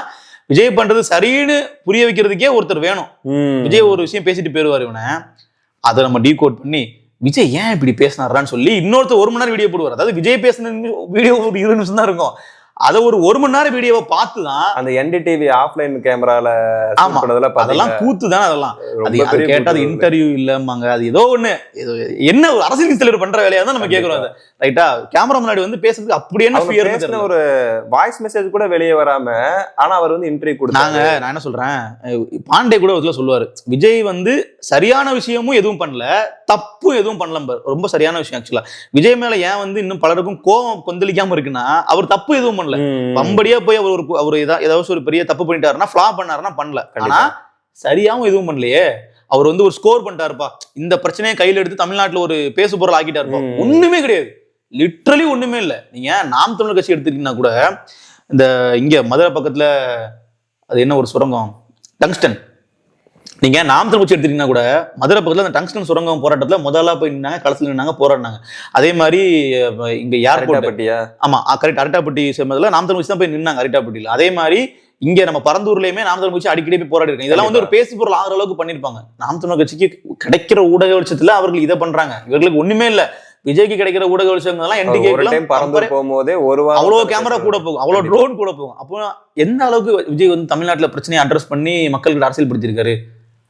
விஜய் பண்றது சரின்னு புரிய வைக்கிறதுக்கே ஒருத்தர் வேணும். விஜய் ஒரு விஷயம் பேசிட்டு போயிருவாரு இவனை. அதை நம்ம டீகோட் பண்ணி விஜய் ஏன் இப்படி பேசினாரான்னு சொல்லி இன்னொருத்தர் ஒரு மணி நேரம் வீடியோ போடுவார். அதாவது விஜய் பேசின வீடியோ ஒரு இருபது நிமிஷம் தான் இருக்கும். அதை ஒரு ஒரு மணி நேரம் வீடியோவை பார்த்து தான் அந்த என்டிடிவி ஆஃப்லைன் கேமரால அதெல்லாம் கூத்து தான் அதெல்லாம் அது கேட்டா அது இன்டர்வியூ இல்லம்மாங்க அது ஏதோ ஒண்ணு. என்ன ஒரு அரசியல் தலைவர் பண்ற வேலையா தான் நம்ம கேக்குறோம் அதை. ரைட்டா கேமரா முன்னாடி வந்து பேசுறதுக்கு அப்படி என்ன ஃபியர் ஒரு வாய்ஸ் மெசேஜ் கூட வெளியே வராம ஆனா அவர் வந்து இன்டர்வியூ கொடுத்தாங்க நான் என்ன சொல்றேன்? பாண்டே கூட ஒரு சொல்லுவாரு விஜய் வந்து சரியான விஷயமும் எதுவும் பண்ணல தப்பு எதுவும் பண்ணல பாரு. ரொம்ப சரியான விஷயம் ஆக்சுவலா விஜய் மேல ஏன் வந்து இன்னும் பலருக்கும் கோவம் கொந்தளிக்காம இருக்குன்னா அவர் தப்பு எதுவும் பண்ணல. ம். வம்படியா போய் அவர் ஒரு அவர் ஏதா ஏதாவது ஒரு பெரிய தப்பு பண்ணிட்டாருன்னா ஃபிளா பண்ணாருன்னா பண்ணல. ஆனா. சரியாவும் எதுவும் பண்ணலையே. அவர் வந்து ஒரு ஸ்கோர் பண்ணிட்டாருப்பா. இந்த பிரச்சனையை கையில எடுத்து தமிழ்நாட்டுல ஒரு பேசு பொருள் ஆக்கிட்டாருப்பா. ஒண்ணுமே கிடையாது. லிட்ரலி ஒண்ணுமே இல்ல. நீங்க நாம் தமிழர் கட்சி எடுத்துக்கிட்டீங்கன்னா கூட இந்த இங்க மதுரை பக்கத்துல அது என்ன ஒரு சுரங்கம்? டங்ஸ்டன். நீங்க நாம் தமிழ் கட்சி எடுத்துக்கிட்டீங்கன்னா கூட மதுரை பக்கத்துல அந்த டங்ஸ்டன் சுரங்கம் போராட்டத்துல முதல்ல போய் நின்னாங்க கடைசியில் நின்னாங்க போராடினாங்க. அதே மாதிரி இங்க ஏர்போர்ட் கரெக்டாப்பட்டியா? ஆமா கரெக்ட் அரட்டாப்பட்டி சேர்ந்ததுல நாம் தமிழ் கட்சி தான் போய் நின்னாங்க அரட்டாப்பட்டியில. அதே மாதிரி இங்க நம்ம பரந்தூர்லயுமே நாம் தமிழ் கட்சி அடிக்கடி போய் போராடி இருக்காங்க. இதெல்லாம் வந்து ஒரு பேசு பொருள் ஆகிற அளவுக்கு பண்ணிருப்பாங்க நாம் தமிழ் கட்சிக்கு கிடைக்கிற ஊடக வெளிச்சத்துல அவர்கள் இதை பண்றாங்க. இவர்களுக்கு ஒண்ணுமே இல்ல. விஜய்க்கு கிடைக்கிற ஊடக வெளிச்சம் எல்லாம் அவர் ஒரு டைம் என்டி பறந்து போகும்போதே ஒரு வாரம் அவ்வளவு கேமரா கூட போகும். கண்டிப்பா. ட்ரோன் கூட போகும். அப்போ எந்த அளவுக்கு விஜய் வந்து தமிழ்நாட்டுல பிரச்சனையை அட்ரஸ் பண்ணி மக்களுக்கு அரசியல் படுத்திருக்காரு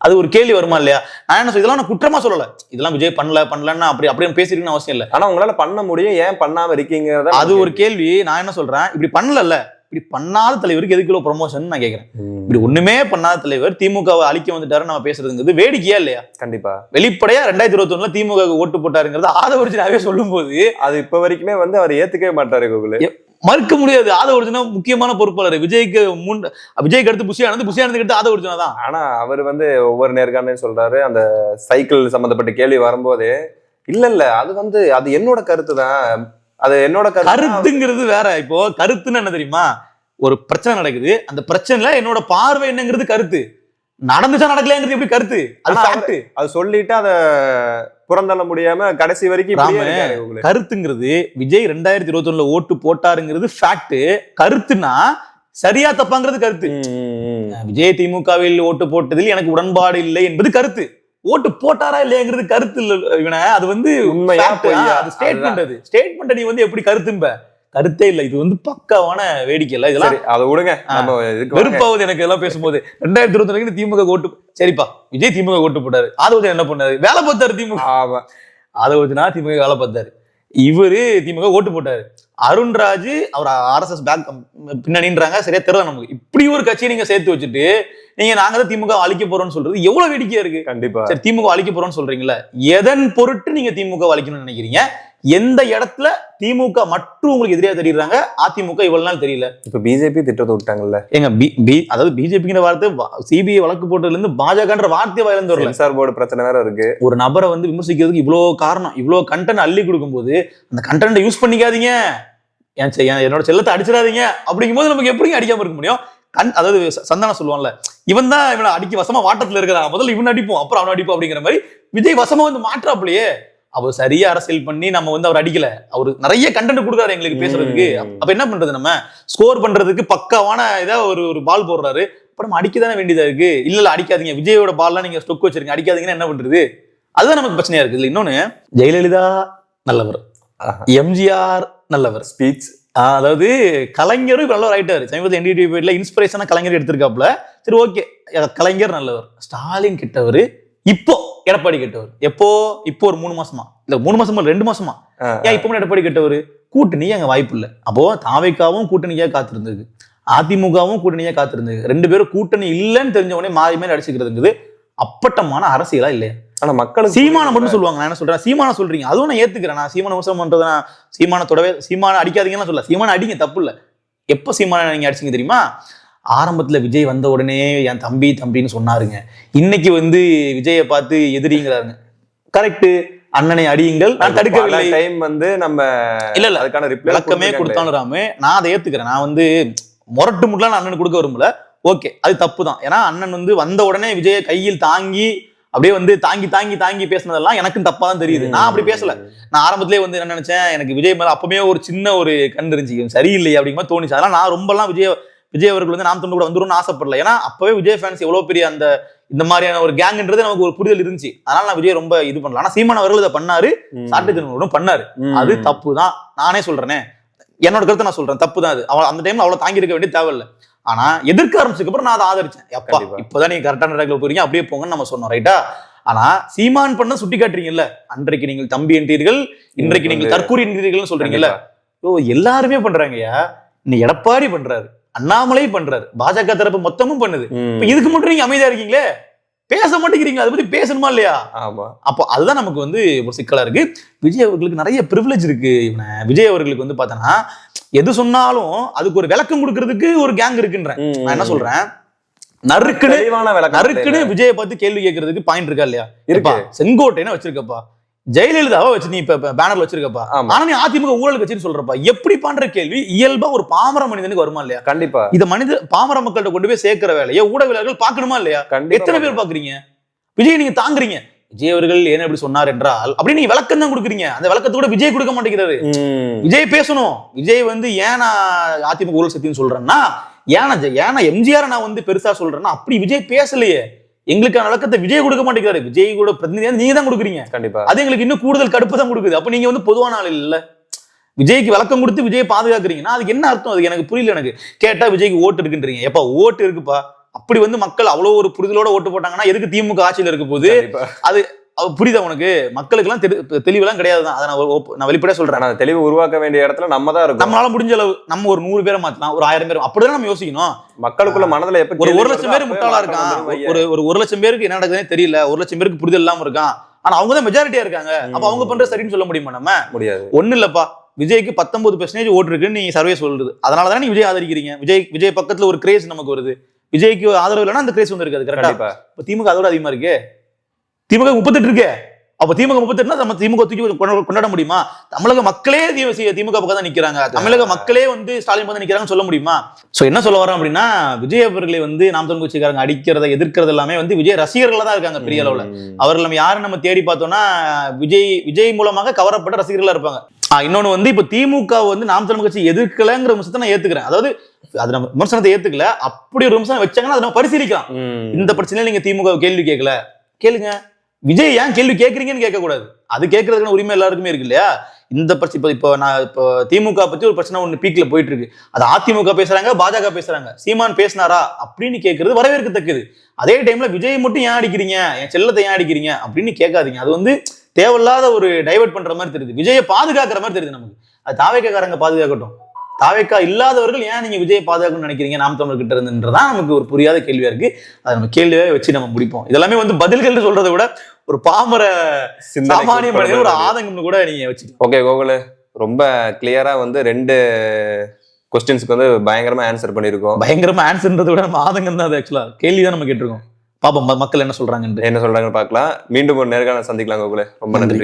அது ஒரு கேள்வி வருமா இல்லையா? நான் என்ன சொல்ல இதெல்லாம் நான் குற்றமா சொல்லல. இதெல்லாம் விஜய் பண்ணல பண்ணலன்னா அப்படி அப்படியே பேசிருக்கணும்னு அவசியம் இல்ல. ஆனா உங்களால பண்ண முடியும். ஏன் பண்ணாம இருக்கீங்கிறத அது ஒரு கேள்வி. நான் என்ன சொல்றேன்? இப்படி பண்ணலல்ல. இப்படி பண்ணாத தலைவருக்கு எதுக்கு ப்ரொமோஷன் நான் கேக்குறேன். ம். இப்படி ஒண்ணுமே பண்ணாத தலைவர் திமுகவை அழிக்க வந்துட்டாரு நம்ம பேசுறதுங்கிறது வேடிக்கையா இல்லையா? கண்டிப்பா. வெளிப்படையா ரெண்டாயிரத்தி இருபத்தி ஒண்ணுல திமுக ஓட்டு போட்டாருங்கிறது ஆதவர்ஜினாவே சொல்லும் போது அது இப்ப வரைக்குமே வந்து அவர் ஏத்துக்கவே மாட்டாரு கோகுல். மறுக்க முடியாது. ஆதவர்ஜினா முக்கியமான பொறுப்பாளர். விஜய்க்கு முன் விஜய்க்கு அடுத்து புஷி ஆனது புஷி ஆனதுக்கு அடுத்து ஆதவர்ஜினா தான். ஆனா அவர் வந்து ஒவ்வொரு நேர்காணலையும் சொல்றாரு. அந்த சைக்கிள் சம்பந்தப்பட்ட கேள்வி வரும்போது இல்ல இல்ல அது வந்து அது என்னோட கருத்து தான் அது என்னோட. கருத்துங்கிறது வேற இப்போ கருத்துன்னு என்ன தெரியுமா ஒரு பிரச்சனை நடக்குது அந்த பிரச்சனைல என்னோட பார்வை என்னங்கிறது கருத்து நடந்துச்சா நடக்கலையாங்கிறது எப்படி கருத்து அது fact. அது சொல்லிட்டு அத புறந்தள்ள முடியாம கடைசி வரைக்கும் கோகுல். கருத்துங்கிறது விஜய் ரெண்டாயிரத்தி இருபத்தி ஒண்ணுல ஓட்டு போட்டாருங்கிறது ஃபேக்ட் கருத்துனா சரியா தப்பாங்கிறது கருத்து. விஜய் திமுகவில் ஓட்டு போட்டதில் எனக்கு உடன்பாடு இல்லை என்பது கருத்து ஓட்டு போட்டாரா இல்லையாங்கிறது கருத்து இல்ல இவன. அது வந்து உண்மையா? அது ஸ்டேட்மெண்ட் அது. ஸ்டேட்மெண்ட் நீ வந்து எப்படி கருத்தும்ப? கருத்தே இல்ல. இது வந்து பக்காவான வேடிக்கை இல்ல இதெல்லாம். அதை விடுங்க. நம்ம. வெறுப்பாவது எனக்கு எல்லாம் பேசும்போது. ரெண்டாயிரத்தி இருபத்தி வரைக்கும் திமுக ஓட்டு சரிப்பா விஜய் திமுக ஓட்டு போட்டாரு. ஆதவஜன் என்ன பண்ணாரு? வேலை பார்த்தாரு திமுக. ஆமா. ஆதவஜனா திமுக வேலை பார்த்தாரு. இவரு திமுக ஓட்டு போட்டாரு. அருண்ராஜ் அவர் ஆர்எஸ்எஸ் பேக் பின்னணின்றாங்க சரியா தெரியல நமக்கு. இப்படி ஒரு கட்சியை நீங்க சேர்த்து வச்சுட்டு நீங்க நாங்க தான் திமுக அழிக்க போறோம்னு சொல்றது எவ்வளவு வேடிக்கையா இருக்கு? கண்டிப்பா. சரி திமுக அழிக்க போறோம்னு சொல்றீங்களா எதன் பொருட்டு நீங்க திமுக அழிக்கணும்னு நினைக்கிறீங்க? எந்த இடத்துல திமுக மட்டும் உங்களுக்கு எதிரியா தெரியுறாங்க? அதிமுக இவ்வளவு நாள் தெரியல. இப்ப பிஜேபி திட்டத்தை விட்டாங்கல்ல? ஏங்க பி பி அதாவது பிஜேபிங்கிற வார்த்தை சிபிஐ வழக்கு போட்டதுல இருந்து பாஜகன்ற வார்த்தை வாயிலிருந்து வரல. சென்சார் போர்டு பிரச்சனை வேற இருக்கு. ஒரு நபரை வந்து விமர்சிக்கிறதுக்கு இவ்வளோ காரணம் இவ்வளோ கண்டென்ட் அள்ளி கொடுக்கும்போது அந்த கண்டென்ட்டை யூஸ் பண்ணிக்காதீங்க. என்னோட செல்லத்தை அடிச்சிடாதீங்க. அப்படிங்கும்போது நமக்கு எப்படிங்க அடிக்காம இருக்க முடியும்? கண் அதாவது சந்தானம் சொல்லுவான்ல இவன் தான் இவனை அடிக்க வசமா வாட்டத்துல இருக்கிறான். முதல்ல இவன் அடிப்போம் அப்புறம் அவன் அடிப்போம் அப்படிங்கிற மாதிரி விஜய் வசமா வந்து மாற்றாப்புலையே. அவர் சரியா அரசியல் பண்ணி நம்ம வந்து அவர் அடிக்கல. அவர் நிறைய கண்டென்ட் கொடுக்குறாரு எங்களுக்கு பேசுறதுக்கு. அப்ப என்ன பண்றது நம்ம? ஸ்கோர் பண்றதுக்கு பக்காவான இதா ஒரு ஒரு பால் போடுறாரு. அப்ப நம்ம அடிக்க தானே வேண்டியதா இருக்கு? இல்ல இல்ல அடிக்காதீங்க. விஜயோட பால்லாம் நீங்க ஸ்டொக் வச்சிருக்கீங்க. அடிக்காதீங்கன்னா என்ன பண்றது? அதுதான் நமக்கு பிரச்சனையா இருக்கு இதுல இன்னொன்னு ஜெயலலிதா நல்லவர். எம்ஜிஆர் நல்லவர். ஸ்பீச் அதாவது கலைஞரும் இப்ப நல்லவர் ஆயிட்டாரு. சமீபத்தில் என்டிடி போயிட்ல இன்ஸ்பிரேஷனா கலைஞர் எடுத்திருக்காப்ல சரி ஓகே கலைஞர் நல்லவர். ஸ்டாலின் கிட்டவர். இப்போ எடப்பாடி கெட்டவர். எப்போ? இப்போ ஒரு மூணு மாசமா. இல்ல மூணு மாசமா ரெண்டு மாசமா. ஏன் இப்போ எடப்பாடி கெட்டவர்? கூட்டணி அங்க வாய்ப்பு இல்லை. அப்போ தாவைக்காவும் கூட்டணியா காத்திருந்தது. அதிமுகவும் கூட்டணியா காத்திருந்தது. ரெண்டு பேரும் கூட்டணி இல்லைன்னு தெரிஞ்ச உடனே மாறி மேல அடிச்சுக்கிறதுங்கிறது அப்பட்டமான அரசியலா இல்லையா? ஆனா மக்களுக்கு சீமான மட்டும் சொல்லுவாங்க. நான் என்ன சொல்றேன்? சீமான சொல்றீங்க. அதுவும் நான் ஏத்துக்கிறேன். நான் சீமான விமர்சனம் பண்றது நான் சீமான தொடவே சீமான அடிக்காதீங்கன்னு சொல்ல சீமான அடிங்க தப்பு இல்ல. எப்ப சீமான நீங்க அடிச்சீங்க தெரியுமா? ஆரம்பத்துல விஜய் வந்த உடனே என் தம்பி தம்பின்னு சொன்னாருங்க. இன்னைக்கு வந்து விஜயை பார்த்து எதிரிங்கிறாருங்க. கரெக்ட் அண்ணனை அடியுங்கள். நான் தடுக்கவில்லை. டைம் வந்து நம்ம இல்ல இல்ல. அதுக்கான விளக்கமே கொடுத்தாலும் ராமு நான் அதை ஏத்துக்கிறேன். நான் வந்து முரட்டு முட்டலாம் நான் அண்ணனுக்கு கொடுக்க விரும்பல. ஓகே அது தப்பு தான் ஏன்னா அண்ணன் வந்து வந்த உடனே விஜயை கையில் தாங்கி அப்படியே வந்து தாங்கி தாங்கி தாங்கி பேசினதெல்லாம் எனக்கும் தப்பா தான் தெரியுது. நான் அப்படி பேசல. நான் ஆரம்பத்திலே வந்து என்ன நினைச்சேன் எனக்கு விஜய் மேல அப்பவே ஒரு சின்ன ஒரு கண் இவன் சரியில்லை அப்படிங்கிற தோணுச்சு. அதெல்லாம் நான் ரொம்பலாம் விஜய் விஜய் அவர்கள் வந்து நாம் தொண்டு கூட வந்துரும்னு ஆசைப்படல. ஏன்னா அப்பவே விஜய் ஃபேன்ஸ் எவ்வளவு பெரிய அந்த இந்த மாதிரியான ஒரு கேங்ன்றது நமக்கு ஒரு புரிதல் இருந்துச்சு. அதனால நான் விஜய் ரொம்ப இது பண்ணல. ஆனா சீமான் அவர்கள் இதை பண்ணாரு சாட்டு திருநூறும் பண்ணாரு. அது தப்பு தான் நானே சொல்றேனே. என்னோட கருத்தை நான் சொல்றேன். தப்பு தான் அது. அவள் அந்த டைம்ல அவ்வளவு தாங்கி இருக்க வேண்டிய தேவையில்லை. ஆனா எதிர்க்க ஆரம்பிச்சதுக்கு அப்புறம் நான் அதை ஆதரிச்சேன். எப்பா. இப்பதான் நீங்க கரெக்டான ரேக்ல போறீங்க அப்படியே போங்கன்னு நம்ம சொன்னோம் ரைட்டா ஆனா சீமான் பண்ண சுட்டி காட்டுறீங்கல்ல அன்றைக்கு நீங்கள் தம்பி என்றீர்கள் இன்றைக்கு நீங்கள் தற்கூரி என்றீர்கள்னு சொல்றீங்கல்ல. ஓ எல்லாருமே பண்றாங்கய்யா. இன்னைக்கு எடப்பாடி பண்றாரு. அண்ணாமலை பண்றாரு. பாஜக தரப்பு மொத்தமும் பண்ணுது. இதுக்கு மட்டும் நீங்க அமைதியா இருக்கீங்களே? பேச மாட்டேங்கிறீங்க. அதை பத்தி பேசணுமா இல்லையா? ஆமா. அப்போ அதுதான் நமக்கு வந்து ஒரு சிக்கலா இருக்கு. விஜய் அவர்களுக்கு நிறைய ப்ரிவிலேஜ் இருக்கு. இவனை விஜய் அவர்களுக்கு வந்து பார்த்தோன்னா எது சொன்னாலும் அதுக்கு ஒரு விளக்கம் கொடுக்கறதுக்கு ஒரு கேங் இருக்குன்றேன். நான் என்ன சொல்றேன்? நறுக்குன்னு நறுக்குன்னு விஜயை பார்த்து கேள்வி கேட்கறதுக்கு பாயிண்ட் இருக்கா இல்லையா? இருக்கு. எப்பா, செங்கோட்டையனை வச்சிருக்கப்பா. ஜெயலலிதாவை வச்சு நீ இப்ப பேனர்ல வச்சிருக்கப்பா. ஆனா நீ அதிமுக ஊழலுக்கு வச்சுன்னு சொல்றப்பா. எப்படி பண்ற கேள்வி இயல்பா ஒரு பாமர மனிதனுக்கு வருமா இல்லையா? கண்டிப்பா. இத மனித பாமர மக்கள்கிட்ட கொண்டு போய் சேர்க்கிற வேலையை ஊடகவியலாளர்கள் பார்க்கணுமா இல்லையா? எத்தனை பேர் பாக்குறீங்க விஜய் நீங்க தாங்குறீங்க. விஜய் அவர்கள் ஏன் இப்படி சொன்னார் என்றால் அப்படி நீங்க விளக்கம் தான் கொடுக்குறீங்க. அந்த விளக்கத்தை கூட விஜய் கொடுக்க மாட்டேங்கிறாரு. விஜய் பேசணும். விஜய் வந்து ஏன் நான் அதிமுக ஊழல் சத்தின்னு சொல்றேன்னா ஏன் நான் ஜெ- ஏன் நான் எம்ஜிஆர் நான் வந்து பெருசா சொல்றேன்னா அப்படி விஜய் பேசலையே. எங்களுக்கான விளக்கத்தை விஜய் கொடுக்க மாட்டேங்கிறாரு. விஜய் கூட பிரதிநிதியா நீங்க தான் கொடுக்குறீங்க. கண்டிப்பா. அது எங்களுக்கு இன்னும் கூடுதல் கடுப்பு தான் கொடுக்குது. அப்ப நீங்க வந்து பொதுவான ஆள் இல்ல. விஜய்க்கு விளக்கம் கொடுத்து விஜய் பாதுகாக்கிறீங்கன்னா அதுக்கு என்ன அர்த்தம்? அதுக்கு எனக்கு புரியல எனக்கு. கேட்டா விஜய்க்கு ஓட்டு இருக்குன்றீங்க. எப்பா ஓட்டு இருக்குப்பா. அப்படி வந்து மக்கள் அவ்வளவு ஒரு புரிதலோட ஓட்டு போட்டாங்கன்னா எதுக்கு திமுக ஆட்சியில இருக்க போது கண்டிப்பா. புரியுதா உனக்கு? மக்களுக்கெல்லாம் தெரி- தெளிவெல்லாம் கிடையாது தான் அதை நான் நான் வெளிப்படையா சொல்றேன். ஆனா தெளிவு உருவாக்க வேண்டிய இடத்துல நம்ம தான் இருக்கோம் நம்மளால முடிஞ்ச அளவு நம்ம ஒரு நூறு பேரை மாத்தலாம் ஒரு ஆயிரம் பேர் அப்படிதான் நம்ம யோசிக்கணும். மக்களுக்குள்ள மனதுல எப்ப ஒரு ஒரு லட்சம் பேர் முட்டாளா இருக்கான். ஒரு ஒரு ஒரு லட்சம் பேருக்கு என்ன நடக்குதுன்னே தெரியல. ஒரு லட்சம் பேருக்கு புரிதல் இல்லாம இருக்கான். ஆனா அவங்க தான் மெஜாரிட்டியா இருக்காங்க. அப்ப அவங்க பண்ற சரின்னு சொல்ல முடியுமா நம்ம? முடியாது. ஒண்ணு இல்லப்பா. விஜய்க்கு பத்தொன்பது பெர்சன்டேஜ் ஓட்டு இருக்குன்னு நீங்க சர்வே சொல்றது. அதனால தானே விஜய் ஆதரிக்கிறீங்க. விஜய் விஜய் பக்கத்துல ஒரு கிரேஸ் நமக்கு வருது. விஜய்க்கு ஆதரவு இல்லைன்னா அந்த கிரேஸ் வந்து இருக்காது கரெக்டா இப்ப திமுக அதோட அதிகமா இருக்கு. திமுக முப்பத்தெட்டு இருக்கு. அப்ப திமுக முப்பத்தெட்டுனா நம்ம திமுக தூக்கி கொண்டாட- முடியுமா? தமிழக மக்களே திமுக பக்கம் தான் நிக்கிறாங்க. தமிழக மக்களே வந்து ஸ்டாலின் பக்கம் தான் நிக்கிறாங்கன்னு சொல்ல முடியுமா? சோ என்ன சொல்ல வரேன் அப்படின்னா விஜய் அவர்களை வந்து நாம் தமிழ் கட்சிக்காரங்க அடிக்கிறத எதிர்க்கிறது எல்லாமே வந்து விஜய் ரசிகர்களா தான் இருக்காங்க பெரிய அளவுல. அவர்கள் நம்ம யாரும் நம்ம தேடி பார்த்தோம்னா விஜய் விஜய் மூலமாக கவரப்பட்ட ரசிகர்களா இருப்பாங்க. இன்னொன்னு வந்து இப்ப திமுக வந்து நாம் தமிழ் கட்சி எதிர்க்கலங்கிற விமர்சனத்தை நான் ஏத்துக்கிறேன். அதாவது அது நம்ம விமர்சனத்தை ஏத்துக்கல. அப்படி ஒரு விமர்சனம் வச்சாங்கன்னா அதை நம்ம பரிசீலிக்கலாம். இந்த பிரச்சனையில நீங்க திமுக கேள்வி கேட்கல? கேளுங்க. விஜய் ஏன் கேள்வி கேட்குறீங்கன்னு கேட்கக்கூடாது. அது கேட்கறதுக்கான உரிமை எல்லாருக்குமே இருக்கு இல்லையா? இந்த பிரச்சனை இப்போ இப்போ நான் இப்போ திமுக பற்றி ஒரு பிரச்சனை ஒன்று பீக்கில் போயிட்டு இருக்கு அது அதிமுக பேசுறாங்க பாஜக பேசுறாங்க. சீமான் பேசினாரா அப்படின்னு கேட்கறது வரவேற்கத்தக்கது. அதே டைம்ல விஜய் மட்டும் ஏன் அடிக்கிறீங்க? என் செல்லத்தை ஏன் அடிக்கிறீங்க? அப்படின்னு கேட்காதீங்க. அது வந்து தேவையில்லாத ஒரு டைவர்ட் பண்ற மாதிரி தெரியுது. விஜயை பாதுகாக்கிற மாதிரி தெரியுது நமக்கு. அது தாவேக்காரங்க பாதுகாக்கட்டும். தாவேக்கா இல்லாதவர்கள் ஏன் நீங்க விஜயை பாதுகாக்கணும்னு நினைக்கிறீங்க? நாம் தமிழ் கிட்ட இருந்துன்றதான் நமக்கு ஒரு புரியாத கேள்வியா இருக்கு. அதை நம்ம கேள்வியாக வச்சு நம்ம முடிப்போம். இதெல்லாமே வந்து பதில்கள் சொல்றதை விட ஒரு பாமர சாமானிய மனிதன் ஒரு. ஆதங்கம்னு கூட நீங்க வச்சுக்கலாம் ஓகே கோகுலு. ரொம்ப கிளியரா வந்து ரெண்டு கொஸ்டின்ஸ்க்கு வந்து பயங்கரமா ஆன்சர் பண்ணியிருக்கோம். பயங்கரமா ஆன்சர்ன்றதை விட நம்ம ஆதங்கம் தான் அது ஆக்சுவலா கேள்வி தான் நம்ம கேட்டிருக்கோம். பாப்போம் மக்கள் என்ன சொல்றாங்கன்ட்டு. என்ன சொல்றாங்கன்னு பார்க்கலாம். மீண்டும் ஒரு நேர்காணல் சந்திக்கலாம் கோகுலு. ரொம்ப. நன்றி.